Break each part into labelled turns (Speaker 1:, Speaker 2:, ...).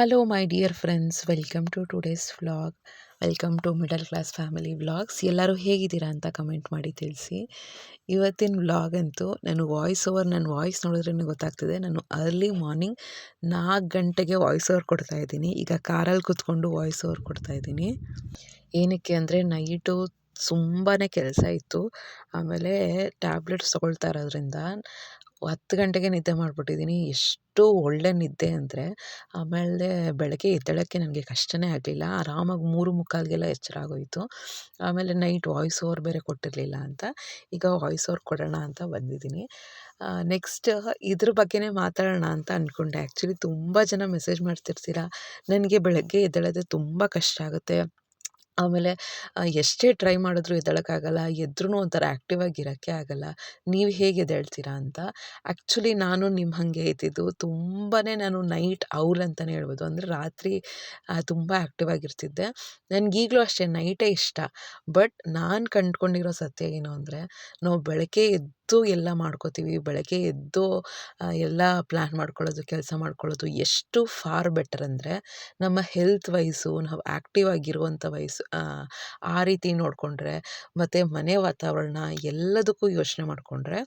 Speaker 1: Hello my dear friends welcome to today's vlog welcome to middle class family vlogs ಎಲ್ಲರೂ ಹೇಗಿದ್ದೀರಾ ಅಂತ comment ಮಾಡಿ ತಿಳಿಸಿ. ಇವತ್ತಿನ ವ್ಲಾಗ್ ಅಂತೂ ನಾನು ವಾಯ್ಸ್ ಓವರ್ ನನ್ನ ವಾಯ್ಸ್ ನೋಡಿದ್ರೇ ಗೊತ್ತಾಗ್ತಿದೆ. ನಾನು ಅರ್ಲಿ ಮಾರ್ನಿಂಗ್ ನಾಲ್ಕು ಗಂಟೆಗೆ ವಾಯ್ಸ್ ಓವರ್ ಕೊಡ್ತಾ ಇದ್ದೀನಿ. ಈಗ ಕಾರಲ್ಲಿ ಕೂತ್ಕೊಂಡು ವಾಯ್ಸ್ ಓವರ್ ಕೊಡ್ತಾ ಇದ್ದೀನಿ. ಏನಕ್ಕೆ ಅಂದರೆ ನೈಟು ತುಂಬಾ ಕೆಲಸ ಇತ್ತು. ಆಮೇಲೆ ಟ್ಯಾಬ್ಲೆಟ್ಸ್ ತೊಗೊಳ್ತಾ ಇರೋದ್ರಿಂದ ಹತ್ತು ಗಂಟೆಗೆ ನಿದ್ದೆ ಮಾಡಿಬಿಟ್ಟಿದ್ದೀನಿ. ಎಷ್ಟು ಒಳ್ಳೆ ನಿದ್ದೆ ಅಂದರೆ ಆಮೇಲೆ ಬೆಳಗ್ಗೆ ಎದ್ದೇಳೋಕ್ಕೆ ನನಗೆ ಕಷ್ಟವೇ ಆಗಲಿಲ್ಲ. ಆರಾಮಾಗಿ ಮೂರು ಮುಕ್ಕಾಲಿಗೆಲ್ಲ ಎಚ್ಚರ ಆಗೋಯಿತು. ಆಮೇಲೆ ನೈಟ್ ವಾಯ್ಸ್ ಓವರ್ ಬೇರೆ ಕೊಟ್ಟಿರಲಿಲ್ಲ ಅಂತ. ಈಗ ವಾಯ್ಸ್ ಓವರ್ ಕೊಡೋಣ ಅಂತ ಬಂದಿದ್ದೀನಿ. ನೆಕ್ಸ್ಟ್ ಇದ್ರ ಬಗ್ಗೆನೇ ಮಾತಾಡೋಣ ಅಂತ ಅಂದ್ಕೊಂಡೆ ಆ್ಯಕ್ಚುಲಿ ತುಂಬ ಜನ ಮೆಸೇಜ್ ಮಾಡ್ತಿರ್ತೀರ? ನನಗೆ ಬೆಳಗ್ಗೆ ಎದ್ದೇಳೋದೇ ತುಂಬ ಕಷ್ಟ ಆಗುತ್ತೆ. ಆಮೇಲೆ ಎಷ್ಟೇ ಟ್ರೈ ಮಾಡಿದ್ರು ಎದ್ದೇಳೋಕ್ಕಾಗಲ್ಲ ಎದ್ರೂ ಒಂಥರ ಆ್ಯಕ್ಟಿವ್ ಆಗಿ ಇರೋಕ್ಕೆ ಆಗಲ್ಲ, ನೀವು ಹೇಗೆ ಎದ್ದೇಳ್ತೀರಾ ಅಂತ. ಆ್ಯಕ್ಚುಲಿ ನಾನು ನಿಮ್ಮ ಹಾಗೆ ಇದ್ದಿದ್ದು ತುಂಬಾ ನಾನು ನೈಟ್ ಔಲ್ ಅಂತಲೇ ಹೇಳ್ಬೋದು. ಅಂದರೆ ರಾತ್ರಿ ತುಂಬ ಆ್ಯಕ್ಟಿವ್ ಆಗಿರ್ತಿದ್ದೆ ನನಗೀಗಲೂ ಅಷ್ಟೇ ನೈಟೇ ಇಷ್ಟ. ಬಟ್ ನಾನು ಕಂಡುಕೊಂಡಿರೋ ಸತ್ಯ ಏನು ಅಂದರೆ, ನಾವು ಬೆಳಗ್ಗೆ ಎದ್ದು ಎಲ್ಲ ಮಾಡ್ಕೋತೀವಿ. ಬೆಳಗ್ಗೆ ಎದ್ದು ಎಲ್ಲ ಪ್ಲ್ಯಾನ್ ಮಾಡ್ಕೊಳ್ಳೋದು, ಕೆಲಸ ಮಾಡ್ಕೊಳ್ಳೋದು ಎಷ್ಟು ಫಾರ್ ಬೆಟರ್ ಅಂದರೆ, ನಮ್ಮ ಹೆಲ್ತ್ ವೈಸು ನಾವು ಆ್ಯಕ್ಟಿವ್ ಆಗಿರುವಂಥ ವಯಸ್ಸು ಆ ರೀತಿ ನೋಡಿಕೊಂಡ್ರೆ, ಮತ್ತು ಮನೆ ವಾತಾವರಣ ಎಲ್ಲದಕ್ಕೂ ಯೋಚನೆ ಮಾಡಿಕೊಂಡ್ರೆ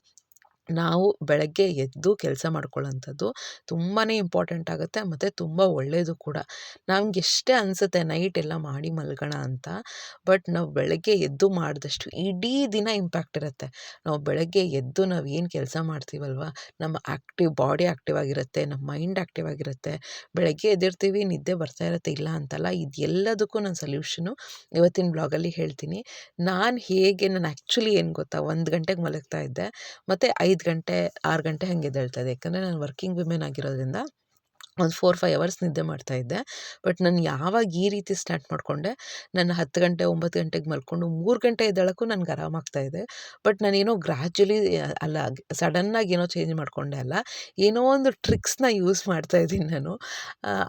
Speaker 1: ನಾವು ಬೆಳಗ್ಗೆ ಎದ್ದು ಕೆಲಸ ಮಾಡ್ಕೊಳ್ಳೋಂಥದ್ದು ತುಂಬಾ ಇಂಪಾರ್ಟೆಂಟ್ ಆಗುತ್ತೆ ಮತ್ತು ತುಂಬ ಒಳ್ಳೆಯದು ಕೂಡ. ನಮ್ಗೆ ಎಷ್ಟೇ ಅನಿಸುತ್ತೆ ನೈಟ್ ಎಲ್ಲ ಮಾಡಿ ಮಲ್ಗೋಣ ಅಂತ, ಬಟ್ ನಾವು ಬೆಳಗ್ಗೆ ಎದ್ದು ಮಾಡಿದಷ್ಟು ಇಡೀ ದಿನ ಇಂಪ್ಯಾಕ್ಟ್ ಇರುತ್ತೆ. ನಾವು ಬೆಳಗ್ಗೆ ಎದ್ದು ನಾವು ಏನು ಕೆಲಸ ಮಾಡ್ತೀವಲ್ವ, ನಮ್ಮ ಆ್ಯಕ್ಟಿವ್ ಬಾಡಿ ಆ್ಯಕ್ಟಿವ್ ಆಗಿರುತ್ತೆ, ನಮ್ಮ ಮೈಂಡ್ ಆ್ಯಕ್ಟಿವ್ ಆಗಿರುತ್ತೆ, ಬೆಳಗ್ಗೆ ಎದ್ದಿರ್ತೀವಿ, ನಿದ್ದೆ ಬರ್ತಾ ಇರುತ್ತೆ, ಇಲ್ಲ ಅಂತಲ್ಲ ಇದು ಎಲ್ಲದಕ್ಕೂ ನಾನು ಸೊಲ್ಯೂಷನು ಇವತ್ತಿನ ಬ್ಲಾಗಲ್ಲಿ ಹೇಳ್ತೀನಿ. ನಾನು ಹೇಗೆ, ನಾನು ಆ್ಯಕ್ಚುಲಿ ಏನು ಗೊತ್ತಾ, ಒಂದು ಗಂಟೆಗೆ ಮಲಗ್ತಾ ಇದ್ದೆ, ಮತ್ತು ಐದು ಗಂಟೆ ಆರು ಗಂಟೆ ಹಾಗೆ ಎದ್ದೇಳ್ತಾ ಇದ್ದೆ ಯಾಕಂದರೆ ನಾನು ವರ್ಕಿಂಗ್ ವಿಮೆನ್ ಆಗಿರೋದ್ರಿಂದ ಒಂದು ಫೋರ್ ಫೈವ್ ಅವರ್ಸ್ ನಿದ್ದೆ ಮಾಡ್ತಾಯಿದ್ದೆ ಬಟ್ ನಾನು ಯಾವಾಗ ಈ ರೀತಿ ಸ್ಟಾರ್ಟ್ ಮಾಡಿಕೊಂಡೆ, ನಾನು ಹತ್ತು ಗಂಟೆ, ಒಂಬತ್ತು ಗಂಟೆಗೆ ಮಲ್ಕೊಂಡು ಮೂರು ಗಂಟೆ ಎದ್ದೇಳೋಕ್ಕೂ ನನಗೆ ಆರಾಮಾಗ್ತಾಯಿದೆ ಬಟ್ ನಾನೇನೋ ಗ್ರ್ಯಾಜುಲಿ ಅಲ್ಲ ಸಡನ್ನಾಗಿ ಏನೋ ಚೇಂಜ್ ಮಾಡಿಕೊಂಡೆ ಅಲ್ಲ, ಏನೋ ಒಂದು ಟ್ರಿಕ್ಸ್ನ ಯೂಸ್ ಮಾಡ್ತಾಯಿದ್ದೀನಿ ನಾನು.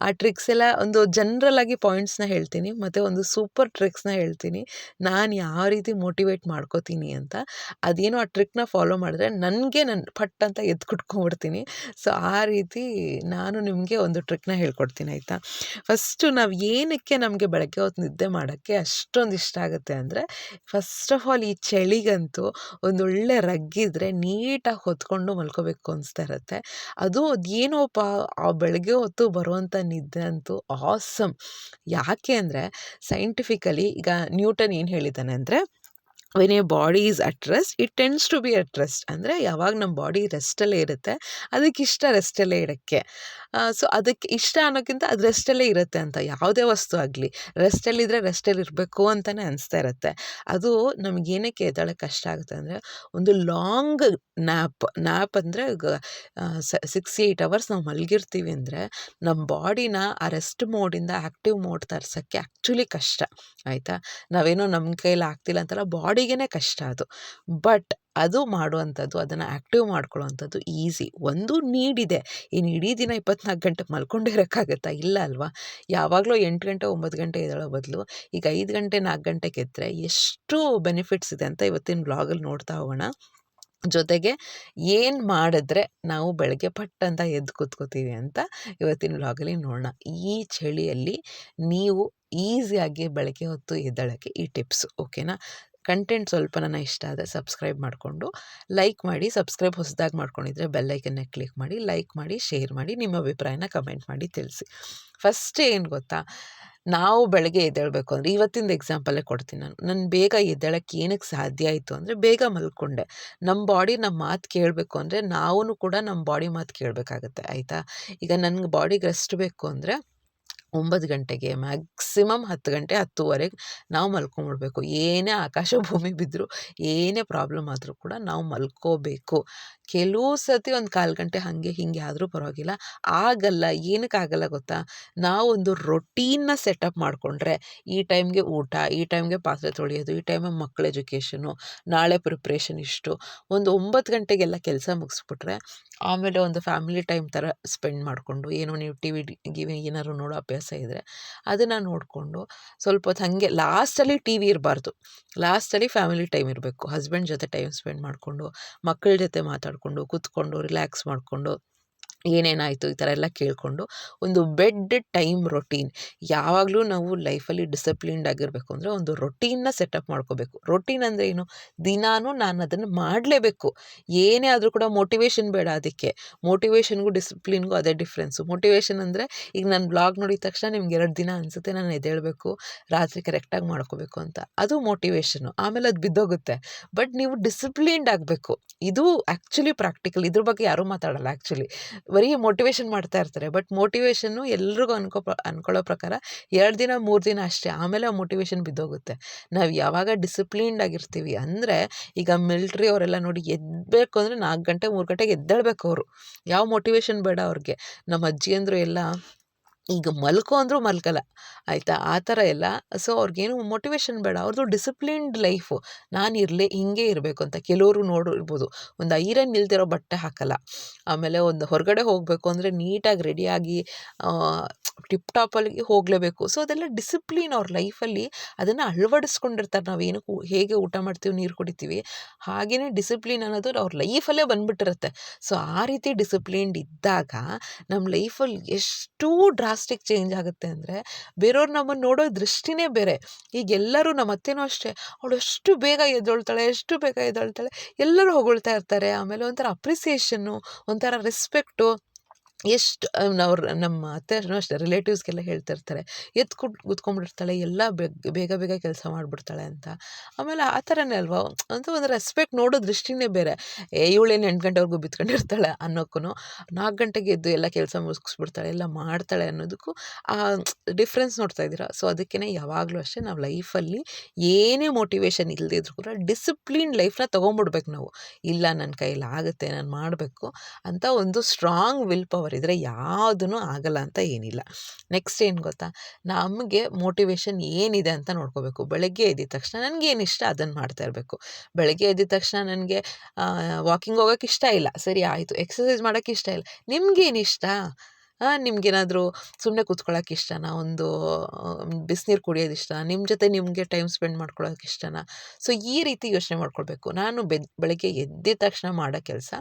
Speaker 1: ಆ ಟ್ರಿಕ್ಸ್ ಎಲ್ಲ ಒಂದು ಜನ್ರಲಾಗಿ ಪಾಯಿಂಟ್ಸ್ನ ಹೇಳ್ತೀನಿ, ಮತ್ತು ಒಂದು ಸೂಪರ್ ಟ್ರಿಕ್ಸ್ನ ಹೇಳ್ತೀನಿ. ನಾನು ಯಾವ ರೀತಿ ಮೋಟಿವೇಟ್ ಮಾಡ್ಕೋತೀನಿ ಅಂತ, ಅದೇನೋ ಆ ಟ್ರಿಕ್ನ ಫಾಲೋ ಮಾಡಿದ್ರೆ ನನಗೆ ನನ್ನ ಪಟ್ ಅಂತ ಎದ್ದು ಕುಟ್ಕೊಂಡ್ಬಿಡ್ತೀನಿ. ಸೊ ಆ ರೀತಿ ನಾನು ನಿಮಗೆ ಒಂದು ಟ್ರಿಕ್ನ ಹೇಳ್ಕೊಡ್ತೀನಿ ಆಯಿತಾ? ಫಸ್ಟು ನಾವು ಏನಕ್ಕೆ ನಮಗೆ ಬೆಳಗ್ಗೆ ಹೊತ್ತು ನಿದ್ದೆ ಮಾಡೋಕ್ಕೆ ಅಷ್ಟೊಂದು ಇಷ್ಟ ಆಗುತ್ತೆ ಅಂದರೆ, ಫಸ್ಟ್ ಆಫ್ ಆಲ್ ಈ ಚಳಿಗಂತೂ ಒಂದೊಳ್ಳೆ ರಗ್ಗಿದ್ರೆ ನೀಟಾಗಿ ಹೊತ್ಕೊಂಡು ಮಲ್ಕೋಬೇಕು ಅನಿಸ್ತಾ ಇರುತ್ತೆ. ಅದು ಅದೇನೋಪ್ಪ ಆ ಬೆಳಗ್ಗೆ ಹೊತ್ತು ಬರುವಂಥ ನಿದ್ದೆ ಅಂತೂ ಆಸಮ್. ಯಾಕೆ ಅಂದರೆ, ಸೈಂಟಿಫಿಕಲಿ ಈಗ ನ್ಯೂಟನ್ ಏನು ಹೇಳಿದ್ದಾನೆ ಅಂದರೆ when a body is at rest it tends to be at rest ಅಂದರೆ ಯಾವಾಗ ನಮ್ಮ ಬಾಡಿ ರೆಸ್ಟಲ್ಲೇ ಇರುತ್ತೆ, ಅದಕ್ಕೆ ಇಷ್ಟ ರೆಸ್ಟಲ್ಲೇ ಇರೋಕ್ಕೆ ಸೊ ಅದಕ್ಕೆ ಇಷ್ಟ ಅನ್ನೋಕ್ಕಿಂತ ಅದು ರೆಸ್ಟಲ್ಲೇ ಇರುತ್ತೆ ಅಂತ, ಯಾವುದೇ ವಸ್ತು ಆಗಲಿ. ರೆಸ್ಟಲ್ಲಿದ್ದರೆ ರೆಸ್ಟಲ್ಲಿ ಇರಬೇಕು ಅಂತಲೇ ಅನಿಸ್ತಾ ಇರುತ್ತೆ. ಅದು ನಮ್ಗೆ ಏನಕ್ಕೆ ಎದ್ದಾಳಕ್ಕೆ ಕಷ್ಟ ಆಗುತ್ತೆ ಅಂದರೆ, ಒಂದು ಲಾಂಗ್ ನ್ಯಾಪ್ ನ್ಯಾಪ್ ಅಂದರೆ ಸಿಕ್ಸ್ ಏಯ್ಟ್ ಅವರ್ಸ್ ನಾವು ಮಲಗಿರ್ತೀವಿ ಅಂದರೆ ನಮ್ಮ ಬಾಡಿನ ಆ ರೆಸ್ಟ್ ಮೋಡಿಂದ ಆ್ಯಕ್ಟಿವ್ ಮೋಡ್ ತರ್ಸೋಕ್ಕೆ ಆ್ಯಕ್ಚುಲಿ ಕಷ್ಟ. ಆಯಿತಾ? ನಾವೇನೋ ನಮ್ಮ ಕೈಯಲ್ಲಿ ಆಗ್ತಿಲ್ಲ ಅಂತಲ್ಲ ಬಾಡಿಗೇ ಕಷ್ಟ ಅದು. ಬಟ್ ಅದು ಮಾಡುವಂಥದ್ದು, ಅದನ್ನು ಆ್ಯಕ್ಟಿವ್ ಮಾಡ್ಕೊಳ್ಳೋವಂಥದ್ದು ಈಸಿ. ಒಂದು ನೀಡಿದೆ. ಇನ್ನು ಇಡೀ ದಿನ ಇಪ್ಪತ್ನಾಲ್ಕು ಗಂಟೆ ಮಲ್ಕೊಂಡೇ ಇರೋಕ್ಕಾಗತ್ತಾ? ಇಲ್ಲ ಅಲ್ವಾ? ಯಾವಾಗಲೂ ಎಂಟು ಗಂಟೆ, ಒಂಬತ್ತು ಗಂಟೆ ಎದ್ದೇಳೋ ಬದಲು, ಈಗ ಐದು ಗಂಟೆ, ನಾಲ್ಕು ಗಂಟೆಗೆ ಎದ್ದರೆ ಎಷ್ಟು ಬೆನಿಫಿಟ್ಸ್ ಇದೆ ಅಂತ ಇವತ್ತಿನ ಬ್ಲಾಗಲ್ಲಿ ನೋಡ್ತಾ ಹೋಗೋಣ. ಜೊತೆಗೆ ಏನು ಮಾಡಿದ್ರೆ ನಾವು ಬೆಳಗ್ಗೆ ಪಟ್ ಅಂತ ಎದ್ದು ಕೂತ್ಕೋತೀವಿ ಅಂತ ಇವತ್ತಿನ ಬ್ಲಾಗಲ್ಲಿ ನೋಡೋಣ. ಈ ಚಳಿಯಲ್ಲಿ ನೀವು ಈಸಿಯಾಗಿ ಬೆಳಗ್ಗೆ ಹೊತ್ತು ಎದ್ದಳಕ್ಕೆ ಈ ಟಿಪ್ಸ್ ಓಕೆನಾ ಕಂಟೆಂಟ್ ಸ್ವಲ್ಪ ನನ್ನ ಇಷ್ಟ ಆದರೆ ಸಬ್ಸ್ಕ್ರೈಬ್ ಮಾಡಿಕೊಂಡು ಲೈಕ್ ಮಾಡಿ ಸಬ್ಸ್ಕ್ರೈಬ್ ಹೊಸದಾಗಿ ಮಾಡ್ಕೊಂಡಿದ್ರೆ ಬೆಲ್ಲೈಕನ್ನ ಕ್ಲಿಕ್ ಮಾಡಿ ಲೈಕ್ ಮಾಡಿ ಶೇರ್ ಮಾಡಿ, ನಿಮ್ಮ ಅಭಿಪ್ರಾಯನ ಕಮೆಂಟ್ ಮಾಡಿ ತಿಳಿಸಿ. ಫಸ್ಟ್ ಏನು ಗೊತ್ತಾ? ನಾವು ಬೆಳಗ್ಗೆ ಎದ್ದೇಳಬೇಕು ಅಂದರೆ, ಇವತ್ತಿಂದ ಎಕ್ಸಾಂಪಲ್ಲೇ ಕೊಡ್ತೀನಿ ನಾನು. ನಾನು ಬೇಗ ಎದ್ದೇಳಕ್ಕೆ ಏನಕ್ಕೆ ಸಾಧ್ಯ ಆಯಿತು ಅಂದರೆ, ಬೇಗ ಮಲ್ಕೊಂಡೆ. ನಮ್ಮ ಬಾಡಿ ನಮ್ಮ ಮಾತು ಕೇಳಬೇಕು ಅಂದರೆ ನಾವೂ ಕೂಡ ನಮ್ಮ ಬಾಡಿ ಮಾತು ಕೇಳಬೇಕಾಗತ್ತೆ, ಆಯಿತಾ? ಈಗ ನನಗೆ ಬಾಡಿಗೆ ರೆಸ್ಟ್ ಬೇಕು ಅಂದರೆ ಒಂಬತ್ತು ಗಂಟೆಗೆ ಮ್ಯಾಕ್ಸಿಮಮ್ ಹತ್ತು ಗಂಟೆ ಹತ್ತುವರೆಗೆ ನಾವು ಮಲ್ಕೊಂಬಿಡ್ಬೇಕು. ಏನೇ ಆಕಾಶ ಭೂಮಿ ಬಿದ್ದರೂ ಏನೇ ಪ್ರಾಬ್ಲಮ್ ಆದರೂ ಕೂಡ ನಾವು ಮಲ್ಕೋಬೇಕು. ಕೆಲವು ಸತಿ ಒಂದು ಕಾಲು ಗಂಟೆ ಹಾಗೆ ಹೀಗೆ ಆದರೂ ಪರವಾಗಿಲ್ಲ. ಆಗಲ್ಲ ಏನಕ್ಕೆ ಆಗಲ್ಲ ಗೊತ್ತಾ? ನಾವೊಂದು ರೊಟೀನ್ನ ಸೆಟಪ್ ಮಾಡಿಕೊಂಡ್ರೆ ಈ ಟೈಮ್ಗೆ ಊಟ, ಈ ಟೈಮ್ಗೆ ಪಾತ್ರೆ ತೊಳೆಯೋದು, ಈ ಟೈಮಿಗೆ ಮಕ್ಕಳ ಎಜುಕೇಷನು ನಾಳೆ ಪ್ರಿಪ್ರೇಷನ್ ಇಷ್ಟು. ಒಂದು ಒಂಬತ್ತು ಗಂಟೆಗೆಲ್ಲ ಕೆಲಸ ಮುಗಿಸ್ಬಿಟ್ರೆ ಆಮೇಲೆ ಒಂದು ಫ್ಯಾಮಿಲಿ ಟೈಮ್ ಥರ ಸ್ಪೆಂಡ್ ಮಾಡಿಕೊಂಡು, ಏನೋ ನೀವು ಟಿ ವಿ ಗಿವಿ ಏನಾದ್ರು ನೋಡೋ ಅಭ್ಯಾಸ ಇದ್ದರೆ ಅದನ್ನು ನೋಡಿಕೊಂಡು ಸ್ವಲ್ಪ ಹೊತ್ತು ಹಾಗೆ ಲಾಸ್ಟಲ್ಲಿ ಟಿ ವಿ ಇರಬಾರ್ದು. ಲಾಸ್ಟಲ್ಲಿ ಫ್ಯಾಮಿಲಿ ಟೈಮ್ ಇರಬೇಕು. ಹಸ್ಬೆಂಡ್ ಜೊತೆ ಟೈಮ್ ಸ್ಪೆಂಡ್ ಮಾಡಿಕೊಂಡು ಮಕ್ಕಳ ಜೊತೆ ಮಾತಾಡಿಕೊಂಡು ಕೂತ್ಕೊಂಡು ರಿಲ್ಯಾಕ್ಸ್ ಮಾಡಿಕೊಂಡು ಏನೇನಾಯಿತು ಈ ಥರ ಎಲ್ಲ ಕೇಳಿಕೊಂಡು ಒಂದು ಬೆಡ್ ಟೈಮ್ ರೊಟೀನ್. ಯಾವಾಗಲೂ ನಾವು ಲೈಫಲ್ಲಿ ಡಿಸಿಪ್ಲಿನ್ಡ್ ಆಗಿರಬೇಕು ಅಂದರೆ ಒಂದು ರೊಟೀನ್ನ ಸೆಟಪ್ ಮಾಡ್ಕೋಬೇಕು. ರೊಟೀನ್ ಅಂದರೆ ಏನು? ದಿನಾನೂ ನಾನು ಅದನ್ನು ಮಾಡಲೇಬೇಕು. ಏನೇ ಆದರೂ ಕೂಡ ಮೋಟಿವೇಶನ್ ಬೇಡ ಅದಕ್ಕೆ. ಮೋಟಿವೇಶನ್ಗೂ ಡಿಸಿಪ್ಲಿನ್ಗೂ ಅದೇ ಡಿಫ್ರೆನ್ಸು. ಮೋಟಿವೇಶನ್ ಅಂದರೆ ಈಗ ನಾನು ಬ್ಲಾಗ್ ನೋಡಿದ ತಕ್ಷಣ ನಿಮ್ಗೆ ಎರಡು ದಿನ ಅನಿಸುತ್ತೆ ನಾನು ಎದ್ದೇಳಬೇಕು, ರಾತ್ರಿ ಕರೆಕ್ಟಾಗಿ ಮಾಡ್ಕೋಬೇಕು ಅಂತ. ಅದು ಮೋಟಿವೇಶನು ಆಮೇಲೆ ಅದು ಬಿದ್ದೋಗುತ್ತೆ. ಬಟ್ ನೀವು ಡಿಸಿಪ್ಲಿನ್ಡ್ ಆಗಬೇಕು. ಇದು ಆ್ಯಕ್ಚುಲಿ ಪ್ರಾಕ್ಟಿಕಲ್. ಇದ್ರ ಬಗ್ಗೆ ಯಾರೂ ಮಾತಾಡಲ್ಲ ಆ್ಯಕ್ಚುಲಿ. ಬರೀ ಮೋಟಿವೇಶನ್ ಮಾಡ್ತಾ ಇರ್ತಾರೆ. ಬಟ್ ಮೋಟಿವೇಶನ್ನು ಎಲ್ರಿಗೂ ಅನ್ಕೋ ಅನ್ಕೊಳ್ಳೋ ಪ್ರಕಾರ ಎರಡು ದಿನ, ಮೂರು ದಿನ ಅಷ್ಟೇ. ಆಮೇಲೆ ಆ ಮೋಟಿವೇಶನ್ ಬಿದ್ದೋಗುತ್ತೆ. ನಾವು ಯಾವಾಗ ಡಿಸಿಪ್ಲೀನ್ಡ್ ಆಗಿರ್ತೀವಿ ಅಂದರೆ ಈಗ ಮಿಲ್ಟ್ರಿ ಅವರೆಲ್ಲ ನೋಡಿ ಎದ್ದಬೇಕು ಅಂದರೆ ನಾಲ್ಕು ಗಂಟೆ, ಮೂರು ಗಂಟೆಗೆ ಎದ್ದೇಳ್ಬೇಕು ಅವರು. ಯಾವ ಮೋಟಿವೇಶನ್ ಬೇಡ ಅವ್ರಿಗೆ. ನಮ್ಮ ಅಜ್ಜಿ ಅಂದರು ಎಲ್ಲ ಈಗ ಮಲ್ಕೊ ಅಂದರೂ ಮಲ್ಕಲ್ಲ, ಆಯಿತಾ? ಆ ಥರ ಎಲ್ಲ. ಸೊ, ಅವ್ರಿಗೇನು ಮೋಟಿವೇಶನ್ ಬೇಡ. ಅವ್ರದ್ದು ಡಿಸಿಪ್ಲಿನ್ಡ್ ಲೈಫು ನಾನು ಇರಲಿ, ಹಿಂಗೆ ಇರಬೇಕು ಅಂತ. ಕೆಲವರು ನೋಡಿರ್ಬೋದು. ಒಂದು ಐರನ್ ಇಲ್ದಿರೋ ಬಟ್ಟೆ ಹಾಕಲ್ಲ. ಆಮೇಲೆ ಒಂದು ಹೊರಗಡೆ ಹೋಗಬೇಕು ಅಂದರೆ ನೀಟಾಗಿ ರೆಡಿಯಾಗಿ ಟಿಪ್ ಟಾಪಲ್ಲಿ ಹೋಗಲೇಬೇಕು. ಸೊ ಅದೆಲ್ಲ ಡಿಸಿಪ್ಲಿನ್ ಅವ್ರ ಲೈಫಲ್ಲಿ ಅದನ್ನು ಅಳವಡಿಸ್ಕೊಂಡಿರ್ತಾರೆ ನಾವೇನು ಹೇಗೆ ಊಟ ಮಾಡ್ತೀವಿ, ನೀರು ಕುಡಿತೀವಿ ಹಾಗೆಯೇ ಡಿಸಿಪ್ಲಿನ್ ಅನ್ನೋದು ಅವ್ರ ಲೈಫಲ್ಲೇ ಬಂದುಬಿಟ್ಟಿರುತ್ತೆ. ಸೊ ಆ ರೀತಿ ಡಿಸಿಪ್ಲಿನ್ಡ್ ಇದ್ದಾಗ ನಮ್ಮ ಲೈಫಲ್ಲಿ ಎಷ್ಟು ಡ್ರಾಸ್ಟಿಕ್ ಚೇಂಜ್ ಆಗುತ್ತೆ ಅಂದರೆ ಬೇರೆಯವ್ರು ನಮ್ಮನ್ನು ನೋಡೋ ದೃಷ್ಟಿನೇ ಬೇರೆ. ಈಗ ಎಲ್ಲರೂ ನಮ್ಮ ಅತ್ತೆನೂ ಅಷ್ಟೇ, ಅವಳು ಎಷ್ಟು ಬೇಗ ಎದ್ದೊಳ್ತಾಳೆ ಎಷ್ಟು ಬೇಗ ಎದ್ದೊಳ್ತಾಳೆ. ಎಲ್ಲರೂ ಹೊಗಳ್ತಾ ಇರ್ತಾರೆ. ಆಮೇಲೆ ಒಂಥರ ಅಪ್ರಿಸಿಯೇಷನ್ನು ಒಂಥರ ರೆಸ್ಪೆಕ್ಟು ಎಷ್ಟು ಅವ್ರು ನಮ್ಮ ಅತ್ತೆನೂ ಅಷ್ಟೇ ರಿಲೇಟಿವ್ಸ್ಗೆಲ್ಲ ಹೇಳ್ತಿರ್ತಾರೆ ಎದ್ದು ಕುಟ್ ಕೂತ್ಕೊಂಡ್ಬಿಟ್ಟಿರ್ತಾಳೆ ಎಲ್ಲ ಬೇಗ ಬೇಗ ಕೆಲಸ ಮಾಡಿಬಿಡ್ತಾಳೆ ಅಂತ. ಆಮೇಲೆ ಆ ಥರನೇ ಅಲ್ವಾ? ಅಂತ ಒಂದು ರೆಸ್ಪೆಕ್ಟ್ ನೋಡೋ ದೃಷ್ಟಿನೇ ಬೇರೆ. ಏ, ಇವಳೇನು ಎಂಟು ಗಂಟೆವರೆಗೂ ಬಿತ್ಕೊಂಡಿರ್ತಾಳೆ ಅನ್ನೋಕ್ಕೂ ನಾಲ್ಕು ಗಂಟೆಗೆ ಎದ್ದು ಎಲ್ಲ ಕೆಲಸ ಮುಗಿಸ್ಬಿಡ್ತಾಳೆ, ಎಲ್ಲ ಮಾಡ್ತಾಳೆ ಅನ್ನೋದಕ್ಕೂ ಆ ಡಿಫ್ರೆನ್ಸ್ ನೋಡ್ತಾ ಇದ್ದೀರಾ? ಸೊ ಅದಕ್ಕೇ ಯಾವಾಗಲೂ ಅಷ್ಟೇ ನಾವು ಲೈಫಲ್ಲಿ ಏನೇ ಮೋಟಿವೇಶನ್ ಇಲ್ಲದಿದ್ರು ಕೂಡ ಡಿಸಿಪ್ಲಿನ್ ಲೈಫ್ನ ತೊಗೊಂಬಿಡ್ಬೇಕು ನಾವು. ಇಲ್ಲ ನನ್ನ ಕೈಯಲ್ಲಿ ಆಗುತ್ತೆ, ನಾನು ಮಾಡಬೇಕು ಅಂತ ಒಂದು ಸ್ಟ್ರಾಂಗ್ ವಿಲ್ ಪವರ್ ಇದ್ದರೆ ಯಾವುದೂ ಆಗಲ್ಲ ಅಂತ ಏನಿಲ್ಲ. ನೆಕ್ಸ್ಟ್ ಏನು ಗೊತ್ತಾ? ನಮಗೆ ಮೋಟಿವೇಶನ್ ಏನಿದೆ ಅಂತ ನೋಡ್ಕೋಬೇಕು. ಬೆಳಗ್ಗೆ ಎದ್ದಿದ ತಕ್ಷಣ ನನಗೇನು ಇಷ್ಟ ಅದನ್ನು ಮಾಡ್ತಾ ಇರಬೇಕು. ಬೆಳಗ್ಗೆ ಎದ್ದಿದ ತಕ್ಷಣ ನನಗೆ ವಾಕಿಂಗ್ ಹೋಗೋಕೆ ಇಷ್ಟ ಇಲ್ಲ. ಸರಿ, ಆಯಿತು. ಎಕ್ಸಸೈಸ್ ಮಾಡೋಕ್ಕೆ ಇಷ್ಟ ಇಲ್ಲ. ನಿಮ್ಗೇನು ಇಷ್ಟ? ನಿಮ್ಗೇನಾದರೂ ಸುಮ್ಮನೆ ಕೂತ್ಕೊಳ್ಳೋಕೆ ಇಷ್ಟನಾ? ಒಂದು ಬಿಸಿನೀರು ಕುಡಿಯೋದು ಇಷ್ಟ? ನಿಮ್ಮ ಜೊತೆ ನಿಮಗೆ ಟೈಮ್ ಸ್ಪೆಂಡ್ ಮಾಡ್ಕೊಳ್ಳೋಕೆ ಇಷ್ಟನಾ? ಸೊ ಈ ರೀತಿ ಯೋಚನೆ ಮಾಡ್ಕೊಳ್ಬೇಕು. ನಾನು ಬೆಳಗ್ಗೆ ಎದ್ದಿದ ತಕ್ಷಣ ಮಾಡೋ ಕೆಲಸ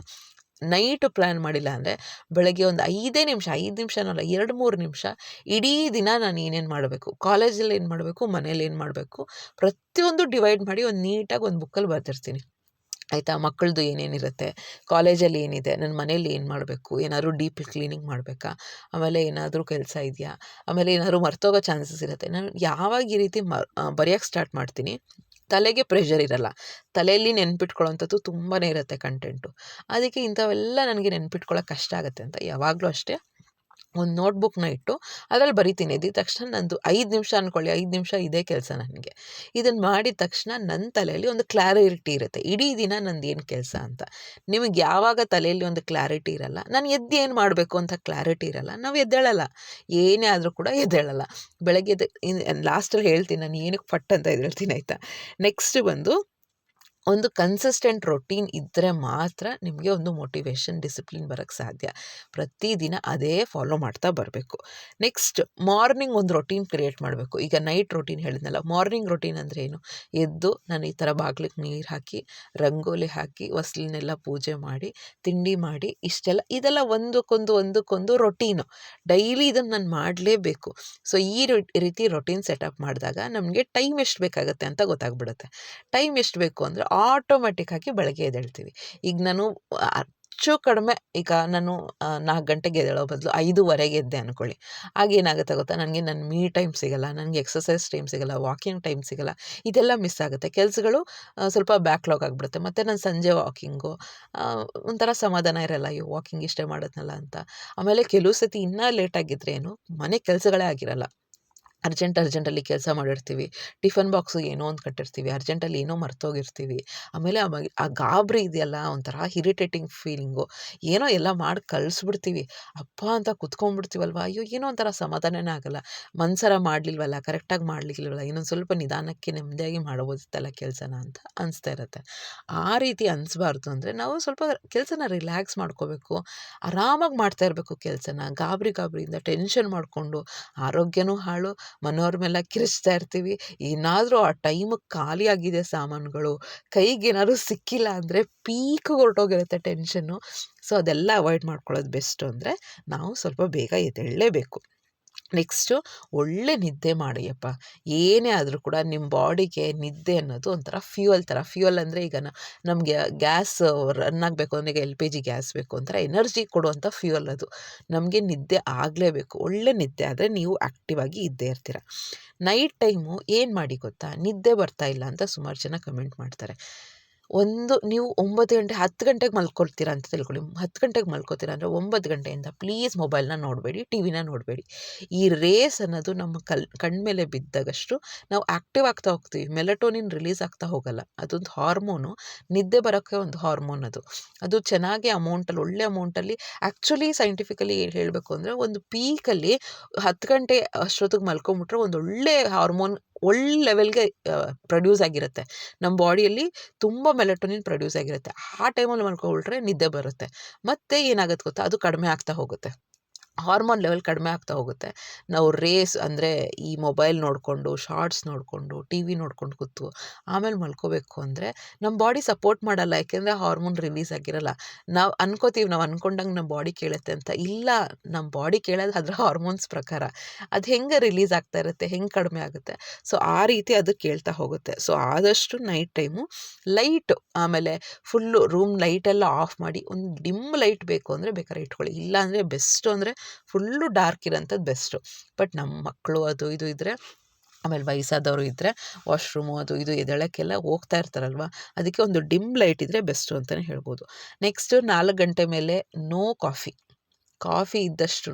Speaker 1: ನೈಟು ಪ್ಲ್ಯಾನ್ ಮಾಡಿಲ್ಲ ಅಂದರೆ ಬೆಳಗ್ಗೆ ಒಂದು ಐದೇ ನಿಮಿಷ, ಐದು ನಿಮಿಷನಲ್ಲ ಎರಡು ಮೂರು ನಿಮಿಷ ಇಡೀ ದಿನ ನಾನು ಏನೇನು ಮಾಡಬೇಕು? ಕಾಲೇಜಲ್ಲಿ ಏನು ಮಾಡಬೇಕು? ಮನೇಲಿ ಏನು ಮಾಡಬೇಕು? ಪ್ರತಿಯೊಂದು ಡಿವೈಡ್ ಮಾಡಿ ಒಂದು ನೀಟಾಗಿ ಒಂದು ಬುಕ್ಕಲ್ಲಿ ಬರ್ತಿರ್ತೀನಿ ಆಯಿತಾ? ಮಕ್ಕಳದು ಏನೇನಿರುತ್ತೆ? ಕಾಲೇಜಲ್ಲಿ ಏನಿದೆ? ನನ್ನ ಮನೇಲಿ ಏನು ಮಾಡಬೇಕು? ಏನಾದರೂ ಡೀಪ್ ಕ್ಲೀನಿಂಗ್ ಮಾಡಬೇಕಾ? ಆಮೇಲೆ ಏನಾದರೂ ಕೆಲಸ ಇದೆಯಾ? ಆಮೇಲೆ ಏನಾದರೂ ಮರ್ತೋಗೋ ಚಾನ್ಸಸ್ ಇರುತ್ತೆ. ನಾನು ಯಾವಾಗ ಈ ರೀತಿ ಮ ಸ್ಟಾರ್ಟ್ ಮಾಡ್ತೀನಿ ತಲೆಗೆ ಪ್ರೆಷರ್ ಇರಲ್ಲ. ತಲೆಯಲ್ಲಿ ನೆನ್ಪಿಟ್ಕೊಳ್ಳೋವಂಥದ್ದು ತುಂಬಾ ಇರುತ್ತೆ ಕಂಟೆಂಟು ಅದಕ್ಕೆ ಇಂಥವೆಲ್ಲ ನನಗೆ ನೆನ್ಪಿಟ್ಕೊಳ್ಳೋಕೆ ಕಷ್ಟ ಆಗುತ್ತೆ ಅಂತ ಯಾವಾಗಲೂ ಅಷ್ಟೇ. ಒಂದು ನೋಟ್ಬುಕ್ನ ಇಟ್ಟು ಅದ್ರಲ್ಲಿ ಬರಿತೀನಿ. ಇದ್ದ ತಕ್ಷಣ ನಂದು ಐದು ನಿಮಿಷ ಅಂದ್ಕೊಳ್ಳಿ ಐದು ನಿಮಿಷ ಇದೇ ಕೆಲಸ ನನಗೆ. ಇದನ್ನು ಮಾಡಿದ ತಕ್ಷಣ ನನ್ನ ತಲೆಯಲ್ಲಿ ಒಂದು ಕ್ಲಾರಿಟಿ ಇರುತ್ತೆ. ಇಡೀ ದಿನ ನಂದು ಏನು ಕೆಲಸ ಅಂತ. ನಿಮಗೆ ಯಾವಾಗ ತಲೆಯಲ್ಲಿ ಒಂದು ಕ್ಲಾರಿಟಿ ಇರಲ್ಲ, ನಾನು ಎದ್ದು ಏನು ಮಾಡಬೇಕು ಅಂತ ಕ್ಲಾರಿಟಿ ಇರಲ್ಲ, ನಾವು ಎದ್ದೇಳಲ್ಲ. ಏನೇ ಆದರೂ ಕೂಡ ಎದ್ದೇಳಲ್ಲ. ಬೆಳಗ್ಗೆ ಲಾಸ್ಟಲ್ಲಿ ಹೇಳ್ತೀನಿ, ನಾನು ಏನಕ್ಕೆ ಫಟ್ ಅಂತ ಎದ್ದೇಳ್ತೀನಿ, ಆಯಿತಾ? ನೆಕ್ಸ್ಟ್ ಬಂದು ಒಂದು ಕನ್ಸಿಸ್ಟೆಂಟ್ ರೊಟೀನ್ ಇದ್ದರೆ ಮಾತ್ರ ನಿಮಗೆ ಒಂದು ಮೋಟಿವೇಶನ್ ಡಿಸಿಪ್ಲಿನ್ ಬರೋಕ್ಕೆ ಸಾಧ್ಯ. ಪ್ರತಿದಿನ ಅದೇ ಫಾಲೋ ಮಾಡ್ತಾ ಬರಬೇಕು. ನೆಕ್ಸ್ಟ್ ಮಾರ್ನಿಂಗ್ ಒಂದು ರೊಟೀನ್ ಕ್ರಿಯೇಟ್ ಮಾಡಬೇಕು. ಈಗ ನೈಟ್ ರೊಟೀನ್ ಹೇಳಿದ್ನಲ್ಲ ಮಾರ್ನಿಂಗ್ ರೊಟೀನ್ ಅಂದರೆ ಏನು? ಎದ್ದು ನಾನು ಈ ಥರ ಬಾಗ್ಲಿಗೆ ನೀರು ಹಾಕಿ, ರಂಗೋಲಿ ಹಾಕಿ ಹೊಸ್ಲನ್ನೆಲ್ಲ ಪೂಜೆ ಮಾಡಿ, ತಿಂಡಿ ಮಾಡಿ, ಇಷ್ಟೆಲ್ಲ. ಇದೆಲ್ಲ ಒಂದಕ್ಕೊಂದು ಒಂದಕ್ಕೊಂದು ರೊಟೀನು ಡೈಲಿ ಇದನ್ನು ನಾನು ಮಾಡಲೇಬೇಕು. ಸೊ ಈ ರೀತಿ ರೊಟೀನ್ ಸೆಟಪ್ ಮಾಡಿದಾಗ ನಮಗೆ ಟೈಮ್ ಎಷ್ಟು ಬೇಕಾಗುತ್ತೆ ಅಂತ ಗೊತ್ತಾಗ್ಬಿಡುತ್ತೆ. ಟೈಮ್ ಎಷ್ಟು ಬೇಕು ಅಂದರೆ ಆಟೋಮೆಟಿಕ್ಕಾಗಿ ಬೆಳಗ್ಗೆ ಎದ್ದೇಳ್ತೀವಿ. ಈಗ ನಾನು ಹೆಚ್ಚು ಕಡಿಮೆ, ಈಗ ನಾನು ನಾಲ್ಕು ಗಂಟೆಗೆ ಎದ್ದೇಳೋ ಬದಲು ಐದೂವರೆಗೆ ಎದ್ದೆ ಅಂದ್ಕೊಳ್ಳಿ ಆಗ ಏನಾಗುತ್ತೆ ಗೊತ್ತಾ? ನನಗೆ ನನ್ನ ಮೀ ಟೈಮ್ ಸಿಗೋಲ್ಲ, ನನಗೆ ಎಕ್ಸಸೈಸ್ ಟೈಮ್ ಸಿಗಲ್ಲ ವಾಕಿಂಗ್ ಟೈಮ್ ಸಿಗಲ್ಲ, ಇದೆಲ್ಲ ಮಿಸ್ ಆಗುತ್ತೆ. ಕೆಲಸಗಳು ಸ್ವಲ್ಪ ಬ್ಯಾಕ್ಲಾಗ್ ಆಗಿಬಿಡುತ್ತೆ. ಮತ್ತು ನಾನು ಸಂಜೆ ವಾಕಿಂಗು ಒಂಥರ ಸಮಾಧಾನ ಇರಲ್ಲ, ಅಯ್ಯೋ ವಾಕಿಂಗ್ ಇಷ್ಟೇ ಮಾಡೋದ್ನಲ್ಲ ಅಂತ. ಆಮೇಲೆ ಕೆಲವು ಸತಿ ಇನ್ನೂ ಏನು, ಮನೆ ಕೆಲಸಗಳೇ ಆಗಿರಲ್ಲ. ಅರ್ಜೆಂಟ್, ಅರ್ಜೆಂಟಲ್ಲಿ ಕೆಲಸ ಮಾಡಿರ್ತೀವಿ. ಟಿಫನ್ ಬಾಕ್ಸು ಏನೋ ಒಂದು ಕಟ್ಟಿರ್ತೀವಿ. ಅರ್ಜೆಂಟಲ್ಲಿ ಏನೋ ಮರ್ತೋಗಿರ್ತೀವಿ. ಆಮೇಲೆ ಆ ಆ ಗಾಬರಿ ಇದೆಯಲ್ಲ ಒಂಥರ ಇರಿಟೇಟಿಂಗ್ ಫೀಲಿಂಗು ಏನೋ ಎಲ್ಲ ಮಾಡಿ ಕಳಿಸ್ಬಿಡ್ತೀವಿ. ಅಪ್ಪ ಅಂತ ಕುತ್ಕೊಂಡ್ಬಿಡ್ತೀವಲ್ವ? ಅಯ್ಯೋ, ಏನೋ ಒಂಥರ ಸಮಾಧಾನನೇ ಆಗಲ್ಲ. ಮನ್ಸರ ಮಾಡಲಿಲ್ವಲ್ಲ? ಕರೆಕ್ಟಾಗಿ ಮಾಡಲಿಲ್ವಲ್ಲ ಇನ್ನೊಂದು ಸ್ವಲ್ಪ ನಿಧಾನಕ್ಕೆ ನೆಮ್ಮದಿಯಾಗಿ ಮಾಡ್ಬೋದಿತ್ತಲ್ಲ ಕೆಲಸನ ಅಂತ ಅನಿಸ್ತಾ ಇರುತ್ತೆ. ಆ ರೀತಿ ಅನಿಸ್ಬಾರ್ದು ಅಂದರೆ ನಾವು ಸ್ವಲ್ಪ ಕೆಲಸನ ರಿಲ್ಯಾಕ್ಸ್ ಮಾಡ್ಕೋಬೇಕು. ಆರಾಮಾಗಿ ಮಾಡ್ತಾ ಇರಬೇಕು ಕೆಲಸನ. ಗಾಬರಿ, ಗಾಬರಿಯಿಂದ ಟೆನ್ಷನ್ ಮಾಡಿಕೊಂಡು ಆರೋಗ್ಯನೂ ಹಾಳು ಮನೆಯವ್ರ ಕಿರಿಚ್ತಾ ಇರ್ತೀವಿ. ಏನಾದರೂ ಆ ಟೈಮಿಗೆ ಖಾಲಿಯಾಗಿದೆ ಸಾಮಾನುಗಳು ಕೈಗೇನಾದ್ರು ಸಿಕ್ಕಿಲ್ಲ ಅಂದರೆ ಪೀಕ್ ಹೊರ್ಟೋಗಿರುತ್ತೆ ಟೆನ್ಷನ್ನು. ಸೊ ಅದೆಲ್ಲ ಅವಾಯ್ಡ್ ಮಾಡ್ಕೊಳ್ಳೋದು ಬೆಸ್ಟು ಅಂದರೆ ನಾವು ಸ್ವಲ್ಪ ಬೇಗ ಎದ್ದೇಳಲೇಬೇಕು. ನೆಕ್ಸ್ಟು ಒಳ್ಳೆ ನಿದ್ದೆ ಮಾಡಿಯಪ್ಪ. ಏನೇ ಆದರೂ ಕೂಡ ನಿಮ್ಮ ಬಾಡಿಗೆ ನಿದ್ದೆ ಅನ್ನೋದು ಒಂಥರ ಫ್ಯೂಯಲ್ ಥರ. ಫ್ಯೂಯಲ್ ಅಂದರೆ ಈಗ ನಮಗೆ ಗ್ಯಾಸ್ ರನ್ ಆಗಬೇಕು ಅಂದರೆ ಈಗ ಎಲ್ ಪಿ ಜಿ ಗ್ಯಾಸ್ ಬೇಕು ಒಂಥರ ಎನರ್ಜಿ ಕೊಡುವಂಥ ಫ್ಯೂಯಲ್ ಅದು. ನಮಗೆ ನಿದ್ದೆ ಆಗಲೇಬೇಕು. ಒಳ್ಳೆ ನಿದ್ದೆ ಆದರೆ ನೀವು ಆ್ಯಕ್ಟಿವ್ ಆಗಿ ಇದ್ದೇ ಇರ್ತೀರ. ನೈಟ್ ಟೈಮು ಏನು ಮಾಡಿ ಗೊತ್ತಾ? ನಿದ್ದೆ ಬರ್ತಾ ಇಲ್ಲ ಅಂತ ಸುಮಾರು ಜನ ಕಮೆಂಟ್ ಮಾಡ್ತಾರೆ. ಒಂದು ನೀವು ಒಂಬತ್ತು ಗಂಟೆ, ಹತ್ತು ಗಂಟೆಗೆ ಮಲ್ಕೊಳ್ತೀರಾ ಅಂತ ತಿಳ್ಕೊಳ್ಳಿ. ಹತ್ತು ಗಂಟೆಗೆ ಮಲ್ಕೋತೀರ ಅಂದರೆ ಒಂಬತ್ತು ಗಂಟೆಯಿಂದ ಪ್ಲೀಸ್ ಮೊಬೈಲ್ನ ನೋಡಬೇಡಿ ಟಿ ವಿನ ನೋಡಬೇಡಿ. ಈ ರೇಸ್ ಅನ್ನೋದು ನಮ್ಮ ಕಲ್, ಕಣ್ಮೇಲೆ ಬಿದ್ದಾಗಷ್ಟು ನಾವು ಆ್ಯಕ್ಟಿವ್ ಆಗ್ತಾ ಹೋಗ್ತೀವಿ. ಮೆಲಟೋನಿನ್ ರಿಲೀಸ್ ಆಗ್ತಾ ಹೋಗಲ್ಲ. ಅದೊಂದು ಹಾರ್ಮೋನು ನಿದ್ದೆ ಬರೋಕ್ಕೆ ಒಂದು ಹಾರ್ಮೋನ್ ಅದು. ಅದು ಚೆನ್ನಾಗಿ ಅಮೌಂಟಲ್ಲಿ ಒಳ್ಳೆ ಅಮೌಂಟಲ್ಲಿ ಆ್ಯಕ್ಚುಲಿ ಸೈಂಟಿಫಿಕಲಿ ಹೇಳಬೇಕು ಅಂದರೆ ಒಂದು ಪೀಕಲ್ಲಿ ಹತ್ತು ಗಂಟೆ ಅಷ್ಟೊತ್ತಿಗೆ ಮಲ್ಕೊಂಬಿಟ್ರೆ ಒಂದು ಒಳ್ಳೆ ಹಾರ್ಮೋನ್ ಒಳ್ಳೆ ಲೆವೆಲ್ಗೆ ಪ್ರೊಡ್ಯೂಸ್ ಆಗಿರುತ್ತೆ. ನಮ್ಮ ಬಾಡಿಯಲ್ಲಿ ತುಂಬ ಮೆಲಟೋನಿನ್ ಪ್ರೊಡ್ಯೂಸ್ ಆಗಿರುತ್ತೆ. ಆ ಟೈಮಲ್ಲಿ ಮಲ್ಕೊಬಿಟ್ರೆ ನಿದ್ದೆ ಬರುತ್ತೆ. ಮತ್ತು ಏನಾಗುತ್ತೆ ಗೊತ್ತಾ? ಅದು ಕಡಿಮೆ ಆಗ್ತಾ ಹೋಗುತ್ತೆ. ಹಾರ್ಮೋನ್ ಲೆವೆಲ್ ಕಡಿಮೆ ಆಗ್ತಾ ಹೋಗುತ್ತೆ. ನಾವು ರೇಸ್ ಅಂದರೆ ಈ ಮೊಬೈಲ್ ನೋಡಿಕೊಂಡು, ಶಾರ್ಟ್ಸ್ ನೋಡಿಕೊಂಡು ಟಿ ವಿ ನೋಡ್ಕೊಂಡು ಕೂತು ಆಮೇಲೆ ಮಲ್ಕೋಬೇಕು ಅಂದರೆ ನಮ್ಮ ಬಾಡಿ ಸಪೋರ್ಟ್ ಮಾಡಲ್ಲ. ಯಾಕೆಂದರೆ ಹಾರ್ಮೋನ್ ರಿಲೀಸ್ ಆಗಿರಲ್ಲ. ನಾವು ಅನ್ಕೋತೀವಿ, ನಾವು ಅನ್ಕೊಂಡಂಗೆ ನಮ್ಮ ಬಾಡಿ ಕೇಳುತ್ತೆ ಅಂತ. ಇಲ್ಲ ನಮ್ಮ ಬಾಡಿ ಕೇಳೋದು ಅದರ ಹಾರ್ಮೋನ್ಸ್ ಪ್ರಕಾರ. ಅದು ಹೆಂಗೆ ರಿಲೀಸ್ ಆಗ್ತಾ ಇರುತ್ತೆ, ಹೆಂಗೆ ಕಡಿಮೆ ಆಗುತ್ತೆ. ಸೊ, ಆ ರೀತಿ ಅದು ಕೇಳ್ತಾ ಹೋಗುತ್ತೆ. ಸೊ, ಆದಷ್ಟು ನೈಟ್ ಟೈಮು ಲೈಟು ಆಮೇಲೆ ಫುಲ್ಲು ರೂಮ್ ಲೈಟೆಲ್ಲ ಆಫ್ ಮಾಡಿ, ಒಂದು ಡಿಮ್ ಲೈಟ್ ಬೇಕು ಅಂದರೆ ಬೇಕಾದ್ರೆ ಇಟ್ಕೊಳ್ಳಿ. ಇಲ್ಲ ಅಂದರೆ ಬೆಸ್ಟು ಅಂದರೆ ಫುಲ್ಲು ಡಾರ್ಕ್ ಇರೋಂಥದ್ದು ಬೆಸ್ಟು. ಬಟ್ ನಮ್ಮ ಮಕ್ಕಳು ಅದು ಇದು ಇದ್ದರೆ ಆಮೇಲೆ ವಯಸ್ಸಾದವರು ಇದ್ದರೆ ವಾಶ್ರೂಮು ಅದು ಇದು ಎದ್ದೇಳೋಕ್ಕೆಲ್ಲ ಹೋಗ್ತಾ ಇರ್ತಾರಲ್ವ, ಅದಕ್ಕೆ ಒಂದು ಡಿಮ್ ಲೈಟ್ ಇದ್ದರೆ ಬೆಸ್ಟು ಅಂತಲೇ ಹೇಳ್ಬೋದು. ನೆಕ್ಸ್ಟು ನಾಲ್ಕು ಗಂಟೆ ಮೇಲೆ ನೋ ಕಾಫಿ. ಕಾಫಿ ಇದ್ದಷ್ಟು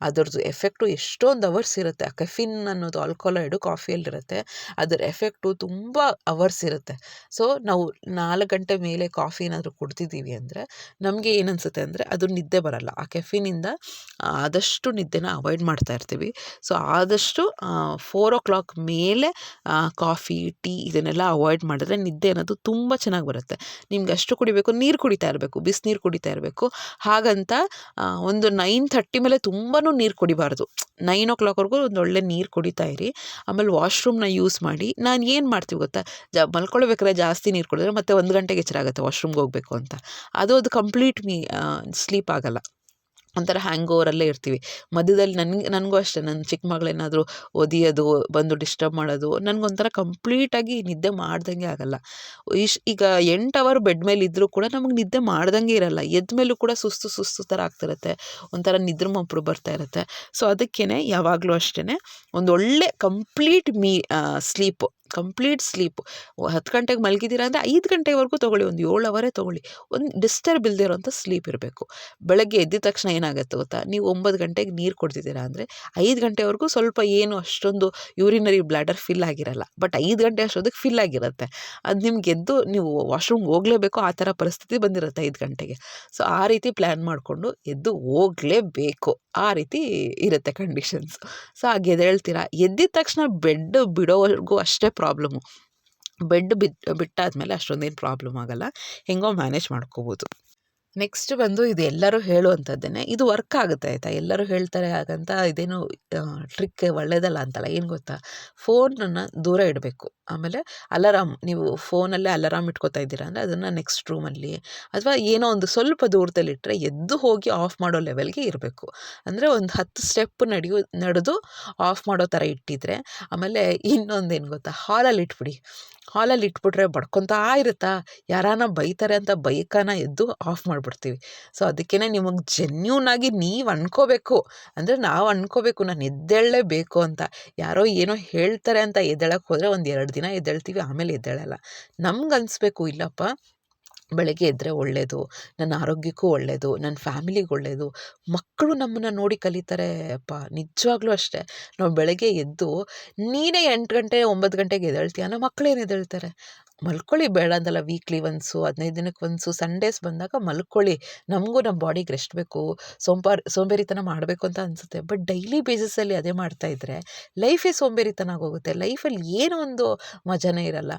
Speaker 1: ಅದರದ್ದು ಎಫೆಕ್ಟು ಎಷ್ಟೊಂದು ಅವರ್ಸ್ ಇರುತ್ತೆ. ಆ ಕೆಫಿನ್ ಅನ್ನೋದು ಆಲ್ಕೊಲಾಯ್ಡು ಕಾಫಿಯಲ್ಲಿರುತ್ತೆ. ಅದರ ಎಫೆಕ್ಟು ತುಂಬ ಅವರ್ಸ್ ಇರುತ್ತೆ. ಸೊ, ನಾವು ನಾಲ್ಕು ಗಂಟೆ ಮೇಲೆ ಕಾಫಿ ಏನಾದರೂ ಕುಡ್ತಿದ್ದೀವಿ ಅಂದರೆ ನಮಗೆ ಏನನ್ಸುತ್ತೆ ಅಂದರೆ ಅದು ನಿದ್ದೆ ಬರಲ್ಲ. ಆ ಕೆಫಿನಿಂದ ಆದಷ್ಟು ನಿದ್ದೆನ ಅವಾಯ್ಡ್ ಮಾಡ್ತಾ ಇರ್ತೀವಿ. ಸೊ, ಆದಷ್ಟು ಫೋರ್ ಓ ಕ್ಲಾಕ್ ಮೇಲೆ ಕಾಫಿ, ಟೀ ಇದನ್ನೆಲ್ಲ ಅವಾಯ್ಡ್ ಮಾಡಿದ್ರೆ ನಿದ್ದೆ ಅನ್ನೋದು ತುಂಬ ಚೆನ್ನಾಗಿ ಬರುತ್ತೆ. ನಿಮ್ಗೆ ಅಷ್ಟು ಕುಡಿಬೇಕು, ನೀರು ಕುಡಿತಾ ಇರಬೇಕು, ಬಿಸಿನೀರು ಕುಡಿತಾ ಇರಬೇಕು. ಹಾಗಂತ ಒಂದು ಒಂದು ನೈನ್ ಥರ್ಟಿ ಮೇಲೆ ತುಂಬಾ ನೀರು ಕುಡಿಬಾರ್ದು. ನೈನ್ ಓ ಕ್ಲಾಕ್ವರೆಗೂ ಒಂದು ಒಳ್ಳೆ ನೀರು ಕುಡಿತಾ ಇರಿ. ಆಮೇಲೆ ವಾಶ್ರೂಮ್ನ ಯೂಸ್ ಮಾಡಿ. ನಾನು ಏನು ಮಾಡ್ತೀವಿ ಗೊತ್ತಾ? ಜ ಮಲ್ಕೊಳ್ಬೇಕಾದ್ರೆ ಜಾಸ್ತಿ ನೀರು ಕುಡಿದ್ರೆ ಮತ್ತೆ ಒಂದು ಗಂಟೆಗೆ ಎಚ್ಚರ ಆಗುತ್ತೆ ವಾಶ್ರೂಮ್ಗೆ ಹೋಗಬೇಕು ಅಂತ. ಅದು ಅದು ಕಂಪ್ಲೀಟ್ ಮೀ ಸ್ಲೀಪ್ ಆಗೋಲ್ಲ. ಒಂಥರ ಹ್ಯಾಂಗ್ ಓವರಲ್ಲೇ ಇರ್ತೀವಿ. ಮಧ್ಯದಲ್ಲಿ ನನಗೆ, ನನಗೂ ಅಷ್ಟೇ ನನ್ನ ಚಿಕ್ಕ ಮಗಳೇನಾದರೂ ಒದಿಯೋದು, ಬಂದು ಡಿಸ್ಟರ್ಬ್ ಮಾಡೋದು, ನನಗೊಂಥರ ಕಂಪ್ಲೀಟಾಗಿ ನಿದ್ದೆ ಮಾಡ್ದಂಗೆ ಆಗೋಲ್ಲ. ಇಶ್, ಈಗ ಎಂಟು ಅವರ್ ಬೆಡ್ ಮೇಲೆ ಇದ್ದರೂ ಕೂಡ ನಮಗೆ ನಿದ್ದೆ ಮಾಡ್ದಂಗೆ ಇರೋಲ್ಲ. ಎದ್ದ ಮೇಲೂ ಕೂಡ ಸುಸ್ತು ಸುಸ್ತು ಥರ ಆಗ್ತಿರುತ್ತೆ. ಒಂಥರ ನಿದ್ರೆ ಬರ್ತಾ ಇರುತ್ತೆ. ಸೊ ಅದಕ್ಕೇ ಯಾವಾಗಲೂ ಅಷ್ಟೇ ಒಂದು ಒಳ್ಳೆ complete me sleep complete sleep ಹತ್ತು ಗಂಟೆಗೆ ಮಲಗಿದ್ದೀರಾ ಅಂದರೆ ಐದು ಗಂಟೆವರೆಗೂ ತೊಗೊಳ್ಳಿ, ಒಂದು ಏಳು ಅವರೇ ತೊಗೊಳ್ಳಿ. ಒಂದು ಡಿಸ್ಟರ್ಬ್ ಇಲ್ಲದೇ ಇರೋಂಥ ಸ್ಲೀಪ್ ಇರಬೇಕು. ಬೆಳಗ್ಗೆ ಎದ್ದಿದ ತಕ್ಷಣ ಏನಾಗುತ್ತೆ ಗೊತ್ತಾ? ನೀವು ಒಂಬತ್ತು ಗಂಟೆಗೆ ನೀರು ಕೊಡ್ತಿದ್ದೀರಾ ಅಂದರೆ ಐದು ಗಂಟೆವರೆಗೂ ಸ್ವಲ್ಪ ಏನು ಅಷ್ಟೊಂದು ಯೂರಿನರಿ ಬ್ಲ್ಯಾಡರ್ ಫಿಲ್ ಆಗಿರಲ್ಲ. ಬಟ್ ಐದು ಗಂಟೆ ಅಷ್ಟೊತ್ತಿಗೆ ಫಿಲ್ ಆಗಿರುತ್ತೆ. ಅದು ನಿಮ್ಗೆ ಎದ್ದು ನೀವು ವಾಶ್ರೂಮ್ ಹೋಗಲೇಬೇಕು, ಆ ಥರ ಪರಿಸ್ಥಿತಿ ಬಂದಿರುತ್ತೆ ಐದು ಗಂಟೆಗೆ. ಸೊ ಆ ರೀತಿ ಪ್ಲ್ಯಾನ್ ಮಾಡಿಕೊಂಡು ಎದ್ದು ಹೋಗಲೇಬೇಕು. ಆ ರೀತಿ ಇರುತ್ತೆ ಕಂಡೀಷನ್ಸ್ ಸೊ ಹಾಗೆ ಎದ್ದೇಳ್ತೀರಾ? ಎದ್ದಿದ ತಕ್ಷಣ ಬೆಡ್ ಬಿಡೋವರೆಗೂ ಅಷ್ಟೇ ಪ್ರಾಬ್ಲಮ್ಮು ಬೆಡ್ ಬಿದ್ದು ಬಿಟ್ಟಾದ ಮೇಲೆ ಅಷ್ಟೊಂದೇನು ಪ್ರಾಬ್ಲಮ್ ಆಗೋಲ್ಲ. ಹೆಂಗೋ ಮ್ಯಾನೇಜ್ ಮಾಡ್ಕೋಬೋದು. ನೆಕ್ಸ್ಟ್ ಬಂದು ಇದು ಎಲ್ಲರೂ ಹೇಳುವಂಥದ್ದೇ ಇದು ವರ್ಕ್ ಆಗುತ್ತೆ ಆಯಿತಾ? ಎಲ್ಲರೂ ಹೇಳ್ತಾರೆ ಹಾಗಂತ ಇದೇನು ಟ್ರಿಕ್ ಒಳ್ಳೇದಲ್ಲ ಅಂತಲ್ಲ, ಏನು ಗೊತ್ತಾ? ಫೋನನ್ನು ದೂರ ಇಡಬೇಕು. ಆಮೇಲೆ ಅಲಾರಾಮ್ ನೀವು ಫೋನಲ್ಲೇ ಅಲಾರಾಮ್ ಇಟ್ಕೋತಾ ಇದ್ದೀರಾ ಅಂದರೆ ಅದನ್ನು ನೆಕ್ಸ್ಟ್ ರೂಮಲ್ಲಿ ಅಥವಾ ಏನೋ ಒಂದು ಸ್ವಲ್ಪ ದೂರದಲ್ಲಿಟ್ಟರೆ ಎದ್ದು ಹೋಗಿ ಆಫ್ ಮಾಡೋ ಲೆವೆಲ್ಗೆ ಇರಬೇಕು. ಅಂದರೆ ಒಂದು ಹತ್ತು ಸ್ಟೆಪ್ ನಡೆಯೋ, ನಡೆದು ಆಫ್ ಮಾಡೋ ಥರ ಇಟ್ಟಿದ್ರೆ, ಆಮೇಲೆ ಇನ್ನೊಂದು ಏನು ಗೊತ್ತಾ? ಹಾಲಲ್ಲಿ ಇಟ್ಬಿಡಿ. ಹಾಲಲ್ಲಿ ಇಟ್ಬಿಟ್ರೆ ಬಡ್ಕೊತಾ ಇರುತ್ತಾ? ಯಾರಾನ ಬೈತಾರೆ ಅಂತ ಬೈಕನ ಎದ್ದು ಆಫ್ ಮಾಡಿಬಿಡ್ತೀವಿ ಸೊ ಅದಕ್ಕೇ ನಿಮಗೆ ಜೆನ್ಯೂನ್ ಆಗಿ ನೀವು ಅನ್ಕೋಬೇಕು. ಅಂದರೆ ನಾವು ಅನ್ಕೋಬೇಕು, ನಾನು ಎದ್ದೇಳಲೇಬೇಕು ಅಂತ. ಯಾರೋ ಏನೋ ಹೇಳ್ತಾರೆ ಅಂತ ಎದ್ದೇಳಕ್ಕೆ ಹೋದರೆ ಒಂದು ಎರಡು ದಿನ ಎದ್ದೇಳ್ತೀವಿ, ಆಮೇಲೆ ಎದ್ದೇಳಲ್ಲ. ನಮ್ಗೆ ಅನಿಸ್ಬೇಕು, ಇಲ್ಲಪ್ಪ, ಬೆಳಗ್ಗೆ ಎದ್ದರೆ ಒಳ್ಳೆಯದು ನನ್ನ ಆರೋಗ್ಯಕ್ಕೂ ಒಳ್ಳೆಯದು ನನ್ನ ಫ್ಯಾಮಿಲಿಗೆ ಒಳ್ಳೆಯದು ಮಕ್ಕಳು ನಮ್ಮನ್ನು ನೋಡಿ ಕಲಿತಾರೆ ಅಪ್ಪ, ನಿಜವಾಗ್ಲೂ ಅಷ್ಟೇ. ನಾವು ಬೆಳಗ್ಗೆ ಎದ್ದು ನೀನೇ ಎಂಟು ಗಂಟೆ, ಒಂಬತ್ತು ಗಂಟೆಗೆ ಎದ್ದೇಳ್ತೀಯ? ನಮ್ಮ ಮಕ್ಕಳೇನು ಎದ್ದೇಳ್ತಾರೆ? ಮಲ್ಕೊಳ್ಳಿ ಬೇಡ ಅಂತಲ್ಲ ವೀಕ್ಲಿ ಒನ್ಸು ಹದಿನೈದು ದಿನಕ್ಕೆ ಒನ್ಸು ಸಂಡೇಸ್ ಬಂದಾಗ ಮಲ್ಕೊಳ್ಳಿ. ನಮಗೂ ನಮ್ಮ ಬಾಡಿಗೆ ರೆಸ್ಟ್ ಬೇಕು. ಸೋಂಪಾರ್ ಸೋಂಬೇರಿತನ ಮಾಡಬೇಕು ಅಂತ ಅನಿಸುತ್ತೆ. ಬಟ್ ಡೈಲಿ ಬೇಸಿಸಲ್ಲಿ ಅದೇ ಮಾಡ್ತಾ ಇದ್ದರೆ ಲೈಫೇ ಸೋಂಬೇರಿತನ ಆಗೋಗುತ್ತೆ. ಲೈಫಲ್ಲಿ ಏನೋ ಒಂದು ಮಜಾನೇ ಇರಲ್ಲ.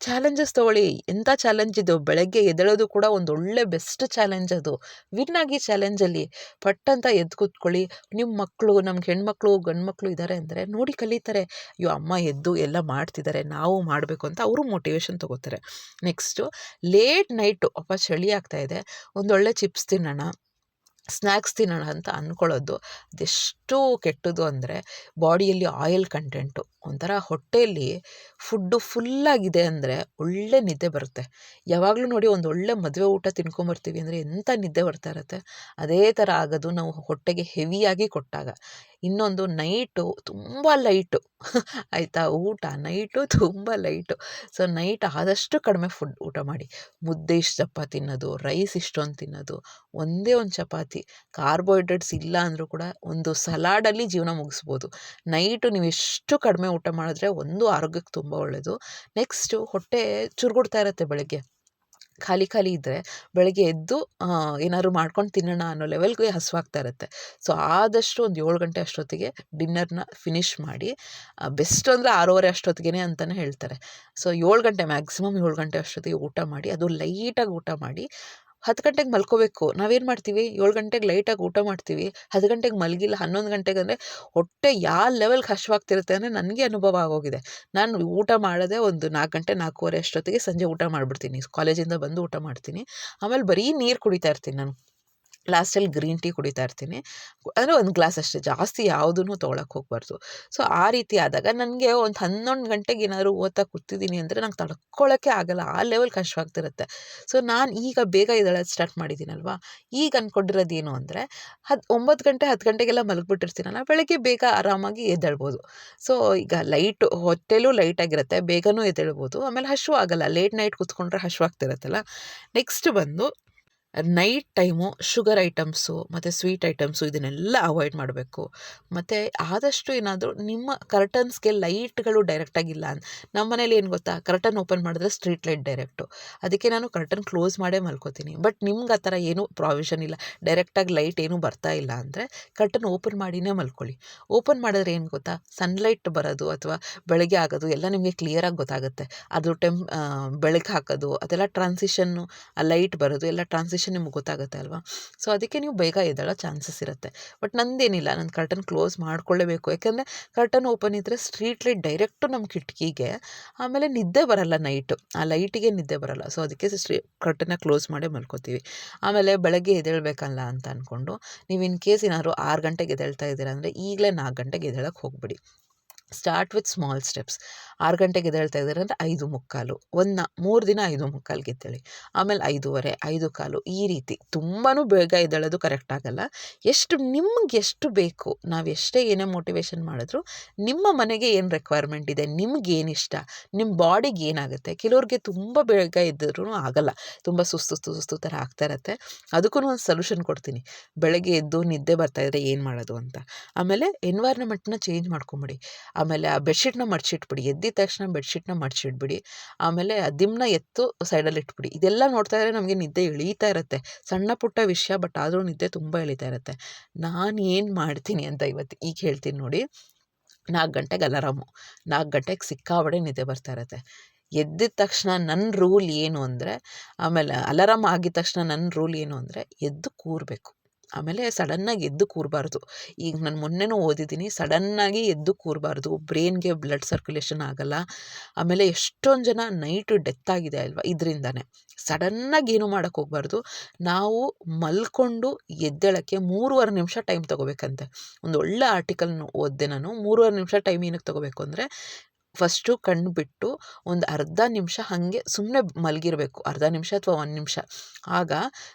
Speaker 1: ಚಾಲೆಂಜಸ್ ತೊಗೊಳ್ಳಿ. ಎಂಥ ಚಾಲೆಂಜ್ ಇದು? ಬೆಳಗ್ಗೆ ಎದ್ದೇಳೋದು ಕೂಡ ಒಂದು ಒಳ್ಳೆ ಬೆಸ್ಟ್ ಚಾಲೆಂಜ್ ಅದು. ವಿನ್ ಆಗಿ ಚಾಲೆಂಜಲ್ಲಿ ಪಟ್ ಅಂತ ಎದ್ದು ಕೂತ್ಕೊಳ್ಳಿ. ನಿಮ್ಮ ಮಕ್ಕಳು ನಮ್ಗೆ ಹೆಣ್ಮಕ್ಳು ಗಂಡು ಮಕ್ಕಳು ಇದ್ದಾರೆ ಅಂದರೆ ನೋಡಿ ಕಲಿತಾರೆ. ಅಯ್ಯೋ, ಅಮ್ಮ ಎದ್ದು ಎಲ್ಲ ಮಾಡ್ತಿದ್ದಾರೆ. ನಾವು ಮಾಡಬೇಕು ಅಂತ ಅವರು ಮೋಟಿವೇಶನ್ ತೊಗೋತಾರೆ ನೆಕ್ಸ್ಟು ಲೇಟ್ ನೈಟು ಅಪ್ಪ ಚಳಿ ಆಗ್ತಾ ಇದೆ. ಒಂದೊಳ್ಳೆ ಚಿಪ್ಸ್ ತಿನ್ನೋಣ ಸ್ನ್ಯಾಕ್ಸ್ ತಿನ್ನೋಣ ಅಂತ ಅಂದ್ಕೊಳ್ಳೋದು ಅದೆಷ್ಟು ಕೆಟ್ಟದ್ದು ಅಂದರೆ ಬಾಡಿಯಲ್ಲಿ ಆಯಿಲ್ ಕಂಟೆಂಟು ಒಂಥರ ಹೊಟ್ಟೆಯಲ್ಲಿ ಫುಡ್ಡು ಫುಲ್ಲಾಗಿದೆ ಅಂದರೆ ಒಳ್ಳೆ ನಿದ್ದೆ ಬರುತ್ತೆ. ಯಾವಾಗಲೂ ನೋಡಿ ಒಂದು ಒಳ್ಳೆ ಮದುವೆ ಊಟ ತಿನ್ಕೊಂಬರ್ತೀವಿ ಅಂದರೆ ಎಂಥ ನಿದ್ದೆ ಬರ್ತಾ ಇರುತ್ತೆ. ಅದೇ ಥರ ಆಗೋದು ನಾವು ಹೊಟ್ಟೆಗೆ ಹೆವಿಯಾಗಿ ಕೊಟ್ಟಾಗ. ಇನ್ನೊಂದು ನೈಟು ತುಂಬ ಲೈಟು ಆಯಿತಾ? ಊಟ ನೈಟು ತುಂಬ ಲೈಟು ಸೊ ನೈಟ್ ಆದಷ್ಟು ಕಡಿಮೆ ಫುಡ್ ಊಟ ಮಾಡಿ. ಮುದ್ದೆ ಇಷ್ಟು ಚಪಾತಿ ತಿನ್ನೋದು ರೈಸ್ ಇಷ್ಟೊಂದು ತಿನ್ನೋದು, ಒಂದೇ ಒಂದು ಚಪಾತಿ. ಕಾರ್ಬೋಹೈಡ್ರೇಟ್ಸ್ ಇಲ್ಲ ಅಂದರೂ ಕೂಡ ಒಂದು ಸಲಾಡಲ್ಲಿ ಜೀವನ ಮುಗಿಸ್ಬೋದು. ನೈಟು ನೀವು ಎಷ್ಟು ಕಡಿಮೆ ಊಟ ಮಾಡಿದ್ರೆ ಒಂದು ಆರೋಗ್ಯಕ್ಕೆ ತುಂಬ ಒಳ್ಳೆಯದು ನೆಕ್ಸ್ಟು ಹೊಟ್ಟೆ ಚುರುಗುಡ್ತಾ ಇರುತ್ತೆ ಬೆಳಗ್ಗೆ. ಖಾಲಿ ಖಾಲಿ ಇದ್ದರೆ ಬೆಳಗ್ಗೆ ಎದ್ದು ಏನಾದರೂ ಮಾಡ್ಕೊಂಡು ತಿನ್ನೋಣ ಅನ್ನೋ ಲೆವೆಲ್ಗೆ ಹಸುವಾಗ್ತಾ ಇರುತ್ತೆ. ಸೊ ಆದಷ್ಟು ಒಂದು ಏಳು ಗಂಟೆ ಅಷ್ಟೊತ್ತಿಗೆ ಡಿನ್ನರ್ನ ಫಿನಿಷ್ ಮಾಡಿ ಬೆಸ್ಟ್ ಅಂದರೆ ಆರೂವರೆ ಅಷ್ಟೊತ್ತಿಗೆ ಅಂತಲೇ ಹೇಳ್ತಾರೆ. ಸೊ ಏಳು ಗಂಟೆ ಮ್ಯಾಕ್ಸಿಮಮ್ ಏಳು ಗಂಟೆ ಅಷ್ಟೊತ್ತಿಗೆ ಊಟ ಮಾಡಿ, ಅದು ಲೈಟಾಗಿ ಊಟ ಮಾಡಿ ಹತ್ತು ಗಂಟೆಗೆ ಮಲ್ಕೋಬೇಕು. ನಾವೇನು ಮಾಡ್ತೀವಿ? ಏಳು ಗಂಟೆಗೆ ಲೈಟಾಗಿ ಊಟ ಮಾಡ್ತೀವಿ. ಹತ್ತು ಗಂಟೆಗೆ ಮಲಗಿಲ್ಲ. ಹನ್ನೊಂದು ಗಂಟೆಗೆ ಅಂದರೆ ಹೊಟ್ಟೆ ಯಾವ ಲೆವೆಲ್ ಕಷ್ಟವಾಗ್ತಿರುತ್ತೆ ಅಂದರೆ ನನಗೆ ಅನುಭವ ಆಗೋಗಿದೆ. ನಾನು ಊಟ ಮಾಡೋದೇ ಒಂದು ನಾಲ್ಕು ಗಂಟೆ, ನಾಲ್ಕೂವರೆ ಅಷ್ಟೊತ್ತಿಗೆ ಸಂಜೆ ಊಟ ಮಾಡಿಬಿಡ್ತೀನಿ. ಕಾಲೇಜಿಂದ ಬಂದು ಊಟ ಮಾಡ್ತೀನಿ. ಆಮೇಲೆ ಬರೀ ನೀರು ಕುಡಿತಾ ಇರ್ತೀನಿ ನಾನು. ಲಾಸ್ಟಲ್ಲಿ ಗ್ರೀನ್ ಟೀ ಕುಡಿತಾ ಇರ್ತೀನಿ. ಅಂದರೆ ಒಂದು ಗ್ಲಾಸ್ ಅಷ್ಟೇ, ಜಾಸ್ತಿ ಯಾವುದೂ ತೊಗೊಳಕ್ಕೆ ಹೋಗಬಾರ್ದು. ಸೊ, ಆ ರೀತಿ ಆದಾಗ ನನಗೆ ಒಂದು ಹನ್ನೊಂದು ಗಂಟೆಗೆ ಏನಾದರೂ ಓದ್ತಾ ಕೂತಿದ್ದೀನಿ ಅಂದರೆ ನಂಗೆ ತಡ್ಕೊಳ್ಳೋಕ್ಕೆ ಆಗಲ್ಲ, ಆ ಲೆವೆಲ್ ಕಷ್ಟವಾಗ್ತಿರುತ್ತೆ. ಸೊ, ನಾನು ಈಗ ಬೇಗ ಎದ್ದೇಳೋದು ಸ್ಟಾರ್ಟ್ ಮಾಡಿದ್ದೀನಲ್ವಾ? ಈಗ ಅಂದ್ಕೊಂಡಿರೋದು ಏನು ಅಂದರೆ ಹತ್ತು ಒಂಬತ್ತು ಗಂಟೆ, ಹತ್ತು ಗಂಟೆಗೆಲ್ಲ ಮಲಗಿಬಿಟ್ಟಿರ್ತೀನಲ್ಲ, ಬೆಳಗ್ಗೆ ಬೇಗ ಆರಾಮಾಗಿ ಎದ್ದೇಳ್ಬೋದು. ಸೊ, ಈಗ ಲೈಟು, ಹೊಟ್ಟೆಲೂ ಲೈಟಾಗಿರುತ್ತೆ, ಬೇಗನೂ ಎದ್ದೇಳ್ಬೋದು. ಆಮೇಲೆ ಹಶು ಆಗಲ್ಲ, ಲೇಟ್ ನೈಟ್ ಕೂತ್ಕೊಂಡ್ರೆ ಹಶುವಾಗ್ತಿರತ್ತಲ್ಲ ನೆಕ್ಸ್ಟ್ ಬಂದು ನೈಟ್ ಟೈಮು ಶುಗರ್ ಐಟಮ್ಸು ಮತ್ತು ಸ್ವೀಟ್ ಐಟಮ್ಸು ಇದನ್ನೆಲ್ಲ ಅವಾಯ್ಡ್ ಮಾಡಬೇಕು. ಮತ್ತು ಆದಷ್ಟು ಏನಾದರೂ ನಿಮ್ಮ ಕರ್ಟನ್ಸ್ಗೆ ಲೈಟ್ಗಳು ಡೈರೆಕ್ಟಾಗಿಲ್ಲ ನಮ್ಮ ಮನೇಲಿ ಏನು ಗೊತ್ತಾ? ಕರ್ಟನ್ ಓಪನ್ ಮಾಡಿದ್ರೆ ಸ್ಟ್ರೀಟ್ ಲೈಟ್ ಡೈರೆಕ್ಟು ಅದಕ್ಕೆ ನಾನು ಕರ್ಟನ್ ಕ್ಲೋಸ್ ಮಾಡೇ ಮಲ್ಕೋತೀನಿ. ಬಟ್ ನಿಮ್ಗೆ ಆ ಥರ ಏನೂ ಪ್ರಾವಿಷನ್ ಇಲ್ಲ. ಡೈರೆಕ್ಟಾಗಿ ಲೈಟ್ ಏನೂ ಬರ್ತಾ ಇಲ್ಲ ಅಂದರೆ ಕರ್ಟನ್ ಓಪನ್ ಮಾಡಿನೇ ಮಲ್ಕೊಳ್ಳಿ. ಓಪನ್ ಮಾಡಿದ್ರೆ ಏನು ಗೊತ್ತಾ? ಸನ್ಲೈಟ್ ಬರೋದು ಅಥವಾ ಬೆಳಗ್ಗೆ ಆಗೋದು ಎಲ್ಲ ನಿಮಗೆ ಕ್ಲಿಯರಾಗಿ ಗೊತ್ತಾಗುತ್ತೆ. ಅದು ಟೆಂಪ್ ಬೆಳಕು ಹಾಕೋದು, ಅದೆಲ್ಲ ಟ್ರಾನ್ಸಿಷನ್ನು ಆ ಲೈಟ್ ಬರೋದು ಎಲ್ಲ ಟ್ರಾನ್ಸಿಷನ್ ನಿಮ್ಗೆ ಗೊತ್ತಾಗುತ್ತೆ ಅಲ್ವಾ? ಸೊ ಅದಕ್ಕೆ ನೀವು ಬೇಗ ಎದ್ದೇಳೋ ಚಾನ್ಸಸ್ ಇರುತ್ತೆ. ಬಟ್ ನಂದೇನಿಲ್ಲ ನಾನು ಕರ್ಟನ್ ಕ್ಲೋಸ್ ಮಾಡ್ಕೊಳ್ಳೇಬೇಕು. ಯಾಕೆಂದರೆ ಕರ್ಟನ್ ಓಪನ್ ಇದ್ದರೆ ಸ್ಟ್ರೀಟ್ ಲೈಟ್ ಡೈರೆಕ್ಟು ನಮ್ಮ ಕಿಟಕಿಗೆ, ಆಮೇಲೆ ನಿದ್ದೆ ಬರಲ್ಲ ನೈಟು ಆ ಲೈಟಿಗೆ ನಿದ್ದೆ ಬರಲ್ಲ. ಸೊ ಅದಕ್ಕೆ ಸ್ಟ್ರೀ ಕರ್ಟನ್ನ ಕ್ಲೋಸ್ ಮಾಡೇ ಮಲ್ಕೋತೀವಿ. ಆಮೇಲೆ ಬೆಳಗ್ಗೆ ಎದ್ದೇಳಬೇಕಲ್ಲ ಅಂತ ಅಂದ್ಕೊಂಡು ನೀವು ಇನ್ ಕೇಸ್ ಏನಾದ್ರು ಆರು ಗಂಟೆಗೆ ಎದ್ದೇಳ್ತಾ ಇದ್ದೀರಾ ಅಂದರೆ ಈಗಲೇ ನಾಲ್ಕು ಗಂಟೆಗೆ ಎದ್ದೇಳಕ್ಕೆ ಹೋಗ್ಬಿಡಿ. ಸ್ಟಾರ್ಟ್ ವಿತ್ ಸ್ಮಾಲ್ ಸ್ಟೆಪ್ಸ್ ಆರು ಗಂಟೆಗೆ ಎದ್ದೇಳ್ತಾ ಇದ್ದಾರೆ ಅಂದರೆ ಐದು ಮುಕ್ಕಾಲು. ಒಂದು ಮೂರು ದಿನ ಐದು ಮುಕ್ಕಾಲ್ಗೆ ಎದ್ದೇಳಿ ಆಮೇಲೆ ಐದೂವರೆ, ಐದು ಕಾಲು. ಈ ರೀತಿ ತುಂಬಾ ಬೇಗ ಎದ್ದೇಳೋದು ಕರೆಕ್ಟ್ ಆಗಲ್ಲ. ಎಷ್ಟು, ನಿಮ್ಗೆ ಎಷ್ಟು ಬೇಕು, ನಾವು ಎಷ್ಟೇ ಏನೇ ಮೋಟಿವೇಶನ್ ಮಾಡಿದ್ರು, ನಿಮ್ಮ ಮನೆಗೆ ಏನು ರಿಕ್ವೈರ್ಮೆಂಟ್ ಇದೆ, ನಿಮ್ಗೆ ಏನು ಇಷ್ಟ ನಿಮ್ಮ ಬಾಡಿಗೆ ಏನಾಗುತ್ತೆ, ಕೆಲವ್ರಿಗೆ ತುಂಬ ಬೇಗ ಎದ್ದರೂ ಆಗಲ್ಲ. ತುಂಬ ಸುಸ್ತು ಸುಸ್ತು ಥರ ಆಗ್ತಾ ಇರತ್ತೆ. ಅದಕ್ಕೂ ಒಂದು ಸೊಲ್ಯೂಷನ್ ಕೊಡ್ತೀನಿ. ಬೆಳಗ್ಗೆ ಎದ್ದು ನಿದ್ದೆ ಬರ್ತಾ ಇದ್ದರೆ ಏನು ಮಾಡೋದು ಅಂತ. ಆಮೇಲೆ ಎನ್ವೈರ್ನಮೆಂಟ್ನ ಚೇಂಜ್ ಮಾಡ್ಕೊಂಬಿಡಿ. ಆಮೇಲೆ ಆ ಬೆಡ್ಶೀಟ್ನ ಮಡ್ಚಿಟ್ಬಿಡಿ, ಎದ್ದಿದ ತಕ್ಷಣ ಬೆಡ್ಶೀಟ್ನ ಮಡ್ಚಿಟ್ಬಿಡಿ, ಆಮೇಲೆ ಆ ದಿಮ್ನ ಎತ್ತು ಸೈಡಲ್ಲಿ ಇಟ್ಬಿಡಿ. ಇದೆಲ್ಲ ನೋಡ್ತಾ ಇದ್ದರೆ ನಮಗೆ ನಿದ್ದೆ ಇಳೀತಾ ಇರುತ್ತೆ. ಸಣ್ಣ ಪುಟ್ಟ ವಿಷಯ, ಬಟ್ ಆದರೂ ನಿದ್ದೆ ತುಂಬ ಇಳೀತಾ ಇರುತ್ತೆ. ನಾನು ಏನು ಮಾಡ್ತೀನಿ ಅಂತ ಇವತ್ತು ಈಗ ಹೇಳ್ತೀನಿ ನೋಡಿ. ನಾಲ್ಕು ಗಂಟೆಗೆ ಅಲಾರಾಮು. ನಾಲ್ಕು ಗಂಟೆಗೆ ಸಿಕ್ಕಾಬಡೆ ನಿದ್ದೆ ಬರ್ತಾ ಇರುತ್ತೆ. ಎದ್ದಿದ ತಕ್ಷಣ ನನ್ನ ರೂಲ್ ಏನು ಅಂದರೆ, ಆಮೇಲೆ ಅಲಾರಾಮ್ ಆಗಿದ ತಕ್ಷಣ ನನ್ನ ರೂಲ್ ಏನು ಅಂದರೆ, ಎದ್ದು ಕೂರಬೇಕು. ಆಮೇಲೆ ಸಡನ್ನಾಗಿ ಎದ್ದು ಕೂರಬಾರ್ದು. ಈಗ ನಾನು ಮೊನ್ನೆನೂ ಓದಿದ್ದೀನಿ, ಸಡನ್ನಾಗಿ ಎದ್ದು ಕೂರಬಾರ್ದು. ಬ್ರೈನ್ಗೆ ಬ್ಲಡ್ ಸರ್ಕ್ಯುಲೇಷನ್ ಆಗಲ್ಲ. ಆಮೇಲೆ ಎಷ್ಟೊಂದು ಜನ ನೈಟ್ ಡೆತ್ ಆಗಿದೆ ಅಲ್ವಾ ಇದರಿಂದನೇ. ಸಡನ್ನಾಗಿ ಏನು ಮಾಡೋಕ್ಕೆ ಹೋಗ್ಬಾರ್ದು. ನಾವು ಮಲ್ಕೊಂಡು ಎದ್ದೇಳೋಕ್ಕೆ ಮೂರುವರೆ ನಿಮಿಷ ಟೈಮ್ ತೊಗೋಬೇಕಂತೆ. ಒಂದು ಒಳ್ಳೆ ಆರ್ಟಿಕಲ್ನ ಓದಿದೆ ನಾನು. ಮೂರುವರೆ ನಿಮಿಷ ಟೈಮ್ ಏನಕ್ಕೆ ತೊಗೋಬೇಕು ಅಂದರೆ ಫಸ್ಟು ಕಣ್ಣು ಬಿಟ್ಟು ಒಂದು ಅರ್ಧ ನಿಮಿಷ ಹಾಗೆ ಸುಮ್ಮನೆ ಮಲಗಿರಬೇಕು. ಅರ್ಧ ನಿಮಿಷ ಅಥವಾ ಒಂದು ನಿಮಿಷ. ಆಗ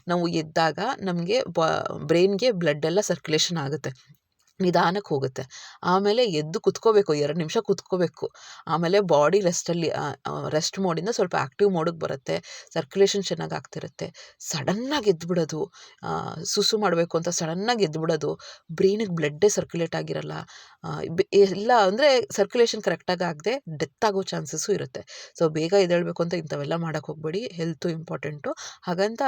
Speaker 1: ನಾವು ಎದ್ದಾಗ ನಮಗೆ ಬ, ಬ್ರೈನ್ಗೆ ಬ್ಲಡ್ ಎಲ್ಲ ಸರ್ಕ್ಯುಲೇಷನ್ ಆಗುತ್ತೆ. ನಿಧಾನಕ್ಕೆ ಹೋಗುತ್ತೆ. ಆಮೇಲೆ ಎದ್ದು ಕುತ್ಕೋಬೇಕು, ಎರಡು ನಿಮಿಷ ಕುತ್ಕೋಬೇಕು. ಆಮೇಲೆ ಬಾಡಿ ರೆಸ್ಟಲ್ಲಿ ರೆಸ್ಟ್ ಮೋಡಿಂದ ಸ್ವಲ್ಪ ಆ್ಯಕ್ಟಿವ್ ಮೋಡಿಗೆ ಬರುತ್ತೆ. ಸರ್ಕ್ಯುಲೇಷನ್ ಚೆನ್ನಾಗಿ ಆಗ್ತಿರುತ್ತೆ. ಸಡನ್ನಾಗಿ ಎದ್ದುಬಿಡೋದು ಸುಸು ಮಾಡಬೇಕು ಅಂತ ಸಡನ್ನಾಗಿ ಎದ್ದುಬಿಡೋದು ಬ್ರೈನಿಗೆ ಬ್ಲಡ್ಡೇ ಸರ್ಕ್ಯುಲೇಟ್ ಆಗಿರಲ್ಲ. ಎಲ್ಲ ಅಂದರೆ ಸರ್ಕ್ಯುಲೇಷನ್ ಕರೆಕ್ಟಾಗಿ ಆಗದೆ ಡೆತ್ ಆಗೋ ಚಾನ್ಸಸ್ಸು ಇರುತ್ತೆ. ಸೊ ಬೇಗ ಎದ್ದೇಳಬೇಕು ಅಂತ ಇಂಥವೆಲ್ಲ ಮಾಡೋಕ್ಕೆ ಹೋಗಬೇಡಿ. ಹೆಲ್ತು ಇಂಪಾರ್ಟೆಂಟು ಹಾಗಂತ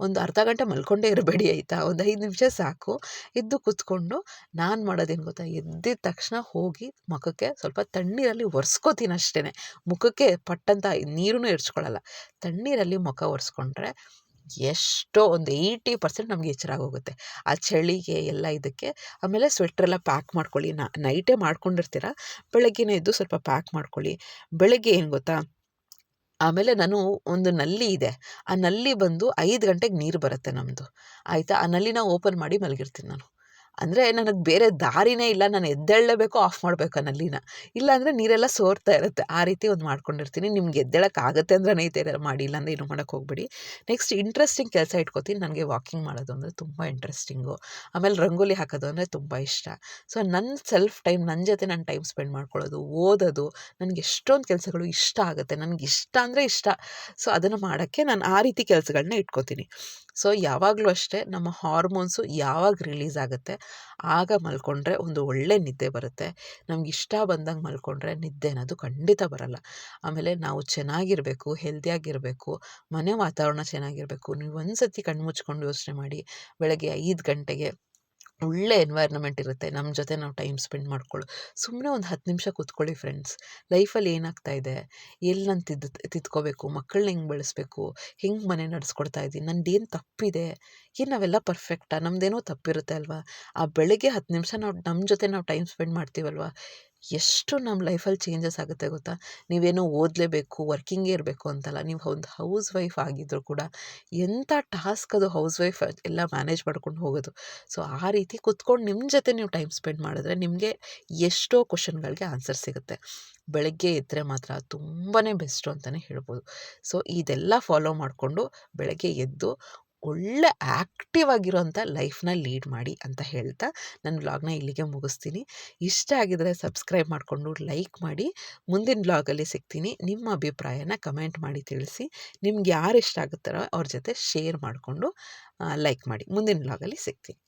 Speaker 1: ಒಂದು ಅರ್ಧ ಗಂಟೆ ಮಲ್ಕೊಂಡೇ ಇರಬೇಡಿ ಆಯಿತಾ? ಒಂದು ಐದು ನಿಮಿಷ ಸಾಕು. ಎದ್ದು ಕೂತ್ಕೊಂಡು ನಾನು ಮಾಡೋದೇನು ಗೊತ್ತಾ? ಎದ್ದಿದ ತಕ್ಷಣ ಹೋಗಿ ಮುಖಕ್ಕೆ ಸ್ವಲ್ಪ ತಣ್ಣೀರಲ್ಲಿ ಒರೆಸ್ಕೋತೀನಿ ಅಷ್ಟೇ ಮುಖಕ್ಕೆ ಪಟ್ಟಂತ ನೀರೂ ಎರಚ್ಕೊಳ್ಳಲ್ಲ. ತಣ್ಣೀರಲ್ಲಿ ಮುಖ ಒರೆಸ್ಕೊಂಡ್ರೆ ಎಷ್ಟೋ ಒಂದು ಏಯ್ಟಿ ಪರ್ಸೆಂಟ್ ನಮಗೆ ಎಚ್ಚರ ಆಗೋಗುತ್ತೆ. ಆ ಚಳಿಗೆ ಎಲ್ಲ ಇದಕ್ಕೆ, ಆಮೇಲೆ ಸ್ವೆಟ್ರೆಲ್ಲ ಪ್ಯಾಕ್ ಮಾಡ್ಕೊಳ್ಳಿ. ನೈಟೇ ಮಾಡ್ಕೊಂಡಿರ್ತೀರ? ಬೆಳಗ್ಗೆನೇ ಎದ್ದು ಸ್ವಲ್ಪ ಪ್ಯಾಕ್ ಮಾಡ್ಕೊಳ್ಳಿ. ಬೆಳಗ್ಗೆ ಏನು ಗೊತ್ತಾ? ಆಮೇಲೆ ನಾನು ಒಂದು ನಲ್ಲಿ ಇದೆ. ಆ ನಲ್ಲಿ ಬಂದು ಐದು ಗಂಟೆಗೆ ನೀರು ಬರುತ್ತೆ ನಮ್ಮದು ಆಯಿತಾ? ಆ ನಲ್ಲಿನ ಓಪನ್ ಮಾಡಿ ಮಲಗಿರ್ತೀನಿ ನಾನು. ಅಂದರೆ ನನಗೆ ಬೇರೆ ದಾರಿನೇ ಇಲ್ಲ. ನಾನು ಎದ್ದೇಳಲೇಬೇಕು ಆಫ್ ಮಾಡಬೇಕು ನಲ್ಲಿನ ಇಲ್ಲಾಂದರೆ ನೀರೆಲ್ಲ ಸೋರ್ತಾ ಇರುತ್ತೆ. ಆ ರೀತಿ ಒಂದು ಮಾಡ್ಕೊಂಡಿರ್ತೀನಿ. ನಿಮ್ಗೆ ಎದ್ದೇಳೋಕ್ಕಾಗತ್ತೆ ಅಂದ್ರೆ ಈ ಮಾಡಿ. ಇಲ್ಲಾಂದರೆ ಏನು ಮಾಡೋಕ್ಕೆ ಹೋಗ್ಬೇಡಿ. ನೆಕ್ಸ್ಟ್ ಇಂಟ್ರೆಸ್ಟಿಂಗ್ ಕೆಲಸ ಇಟ್ಕೋತೀನಿ. ನನಗೆ ವಾಕಿಂಗ್ ಮಾಡೋದು ಅಂದರೆ ತುಂಬ ಇಂಟ್ರೆಸ್ಟಿಂಗು ಆಮೇಲೆ ರಂಗೋಲಿ ಹಾಕೋದು ಅಂದರೆ ತುಂಬ ಇಷ್ಟ. ಸೊ ನನ್ನ ಸೆಲ್ಫ್ ಟೈಮ್ ನನ್ನ ಜೊತೆ ನಾನು ಟೈಮ್ ಸ್ಪೆಂಡ್ ಮಾಡ್ಕೊಳ್ಳೋದು, ಓದೋದು ನನಗೆ ಎಷ್ಟೊಂದು ಕೆಲಸಗಳು ಇಷ್ಟ ಆಗುತ್ತೆ. ನನಗೆ ಇಷ್ಟ ಅಂದರೆ ಇಷ್ಟ. ಸೊ ಅದನ್ನು ಮಾಡೋಕ್ಕೆ ನಾನು ಆ ರೀತಿ ಕೆಲಸಗಳನ್ನ ಇಟ್ಕೋತೀನಿ. ಸೊ, ಯಾವಾಗಲೂ ಅಷ್ಟೇ ನಮ್ಮ ಹಾರ್ಮೋನ್ಸು ಯಾವಾಗ ರಿಲೀಸ್ ಆಗುತ್ತೆ, ಆಗ ಮಲ್ಕೊಂಡ್ರೆ ಒಂದು ಒಳ್ಳೆ ನಿದ್ದೆ ಬರುತ್ತೆ. ನಮ್ಗೆ ಇಷ್ಟ ಬಂದಂಗೆ ಮಲ್ಕೊಂಡ್ರೆ ನಿದ್ದೆ ಅನ್ನೋದು ಖಂಡಿತ ಬರಲ್ಲ. ಆಮೇಲೆ ನಾವು ಚೆನ್ನಾಗಿರಬೇಕು, ಹೆಲ್ದಿಯಾಗಿರಬೇಕು, ಮನೆ ವಾತಾವರಣ ಚೆನ್ನಾಗಿರಬೇಕು, ನೀವು ಒಂದು ಸತಿ ಕಣ್ಣು ಮುಚ್ಕೊಂಡು ಯೋಚನೆ ಮಾಡಿ ಬೆಳಗ್ಗೆ ಐದು ಗಂಟೆಗೆ ಒಳ್ಳೆ ಎನ್ವೈರ್ನಮೆಂಟ್ ಇರುತ್ತೆ. ನಮ್ಮ ಜೊತೆ ನಾವು ಟೈಮ್ ಸ್ಪೆಂಡ್ ಮಾಡ್ಕೊಳ್ಳೋ. ಸುಮ್ಮನೆ ಒಂದು ಹತ್ತು ನಿಮಿಷ ಕೂತ್ಕೊಳ್ಳಿ ಫ್ರೆಂಡ್ಸ್ ಲೈಫಲ್ಲಿ ಏನಾಗ್ತಾ ಇದೆ? ಎಲ್ಲಿ ನಾನು ತಿದ್ದು ತಿದ್ಕೋಬೇಕು? ಮಕ್ಕಳನ್ನ ಹೆಂಗೆ ಬೆಳೆಸ್ಬೇಕು? ಹೆಂಗೆ ಮನೆ ನಡೆಸ್ಕೊಡ್ತಾ ಇದ್ದೀನಿ? ನಂದೇನು ತಪ್ಪಿದೆ? ಏನು ನಾವೆಲ್ಲ ಪರ್ಫೆಕ್ಟಾ ನಮ್ಮದೇನೋ ತಪ್ಪಿರುತ್ತೆ ಅಲ್ವಾ? ಆ ಬೆಳಗ್ಗೆ ಹತ್ತು ನಿಮಿಷ ನಾವು ನಮ್ಮ ಜೊತೆ ನಾವು ಟೈಮ್ ಸ್ಪೆಂಡ್ ಮಾಡ್ತೀವಲ್ವ? ಎಷ್ಟು ನಮ್ಮ ಲೈಫಲ್ಲಿ ಚೇಂಜಸ್ ಆಗುತ್ತೆ ಗೊತ್ತಾ? ನೀವೇನೋ ಓದಲೇಬೇಕು ವರ್ಕಿಂಗೇ ಇರಬೇಕು ಅಂತಲ್ಲ, ನೀವು ಒಂದು ಹೌಸ್ ವೈಫ್ ಆಗಿದ್ದರೂ ಕೂಡ ಎಂಥ ಟಾಸ್ಕ್ ಅದು ಹೌಸ್ ವೈಫ್ ಎಲ್ಲ ಮ್ಯಾನೇಜ್ ಮಾಡ್ಕೊಂಡು ಹೋಗೋದು. ಸೊ ಆ ರೀತಿ ಕುತ್ಕೊಂಡು ನಿಮ್ಮ ಜೊತೆ ನೀವು ಟೈಮ್ ಸ್ಪೆಂಡ್ ಮಾಡಿದ್ರೆ ನಿಮಗೆ ಎಷ್ಟೋ ಕ್ವಶನ್ಗಳಿಗೆ ಆನ್ಸರ್ ಸಿಗುತ್ತೆ. ಬೆಳಗ್ಗೆ ಎದ್ದರೆ ಮಾತ್ರ ತುಂಬಾ ಬೆಸ್ಟು ಅಂತಲೇ ಹೇಳ್ಬೋದು. ಸೊ ಇದೆಲ್ಲ ಫಾಲೋ ಮಾಡಿಕೊಂಡು ಬೆಳಗ್ಗೆ ಎದ್ದು ಒಳ್ಳೆ ಆ್ಯಕ್ಟಿವ್ ಆಗಿರೋಂಥ ಲೈಫ್ನ ಲೀಡ್ ಮಾಡಿ ಅಂತ ಹೇಳ್ತಾ ನನ್ನ ವ್ಲಾಗ್ನ ಇಲ್ಲಿಗೆ ಮುಗಿಸ್ತೀನಿ. ಇಷ್ಟ ಆಗಿದರೆ ಸಬ್ಸ್ಕ್ರೈಬ್ ಮಾಡಿಕೊಂಡು ಲೈಕ್ ಮಾಡಿ. ಮುಂದಿನ ವ್ಲಾಗಲ್ಲಿ ಸಿಗ್ತೀನಿ. ನಿಮ್ಮ ಅಭಿಪ್ರಾಯನ ಕಮೆಂಟ್ ಮಾಡಿ ತಿಳಿಸಿ. ನಿಮ್ಗೆ ಯಾರು ಇಷ್ಟ ಆಗುತ್ತಾರೋ ಅವ್ರ ಜೊತೆ ಶೇರ್ ಮಾಡಿಕೊಂಡು ಲೈಕ್ ಮಾಡಿ. ಮುಂದಿನ ವ್ಲಾಗಲ್ಲಿ ಸಿಗ್ತೀನಿ.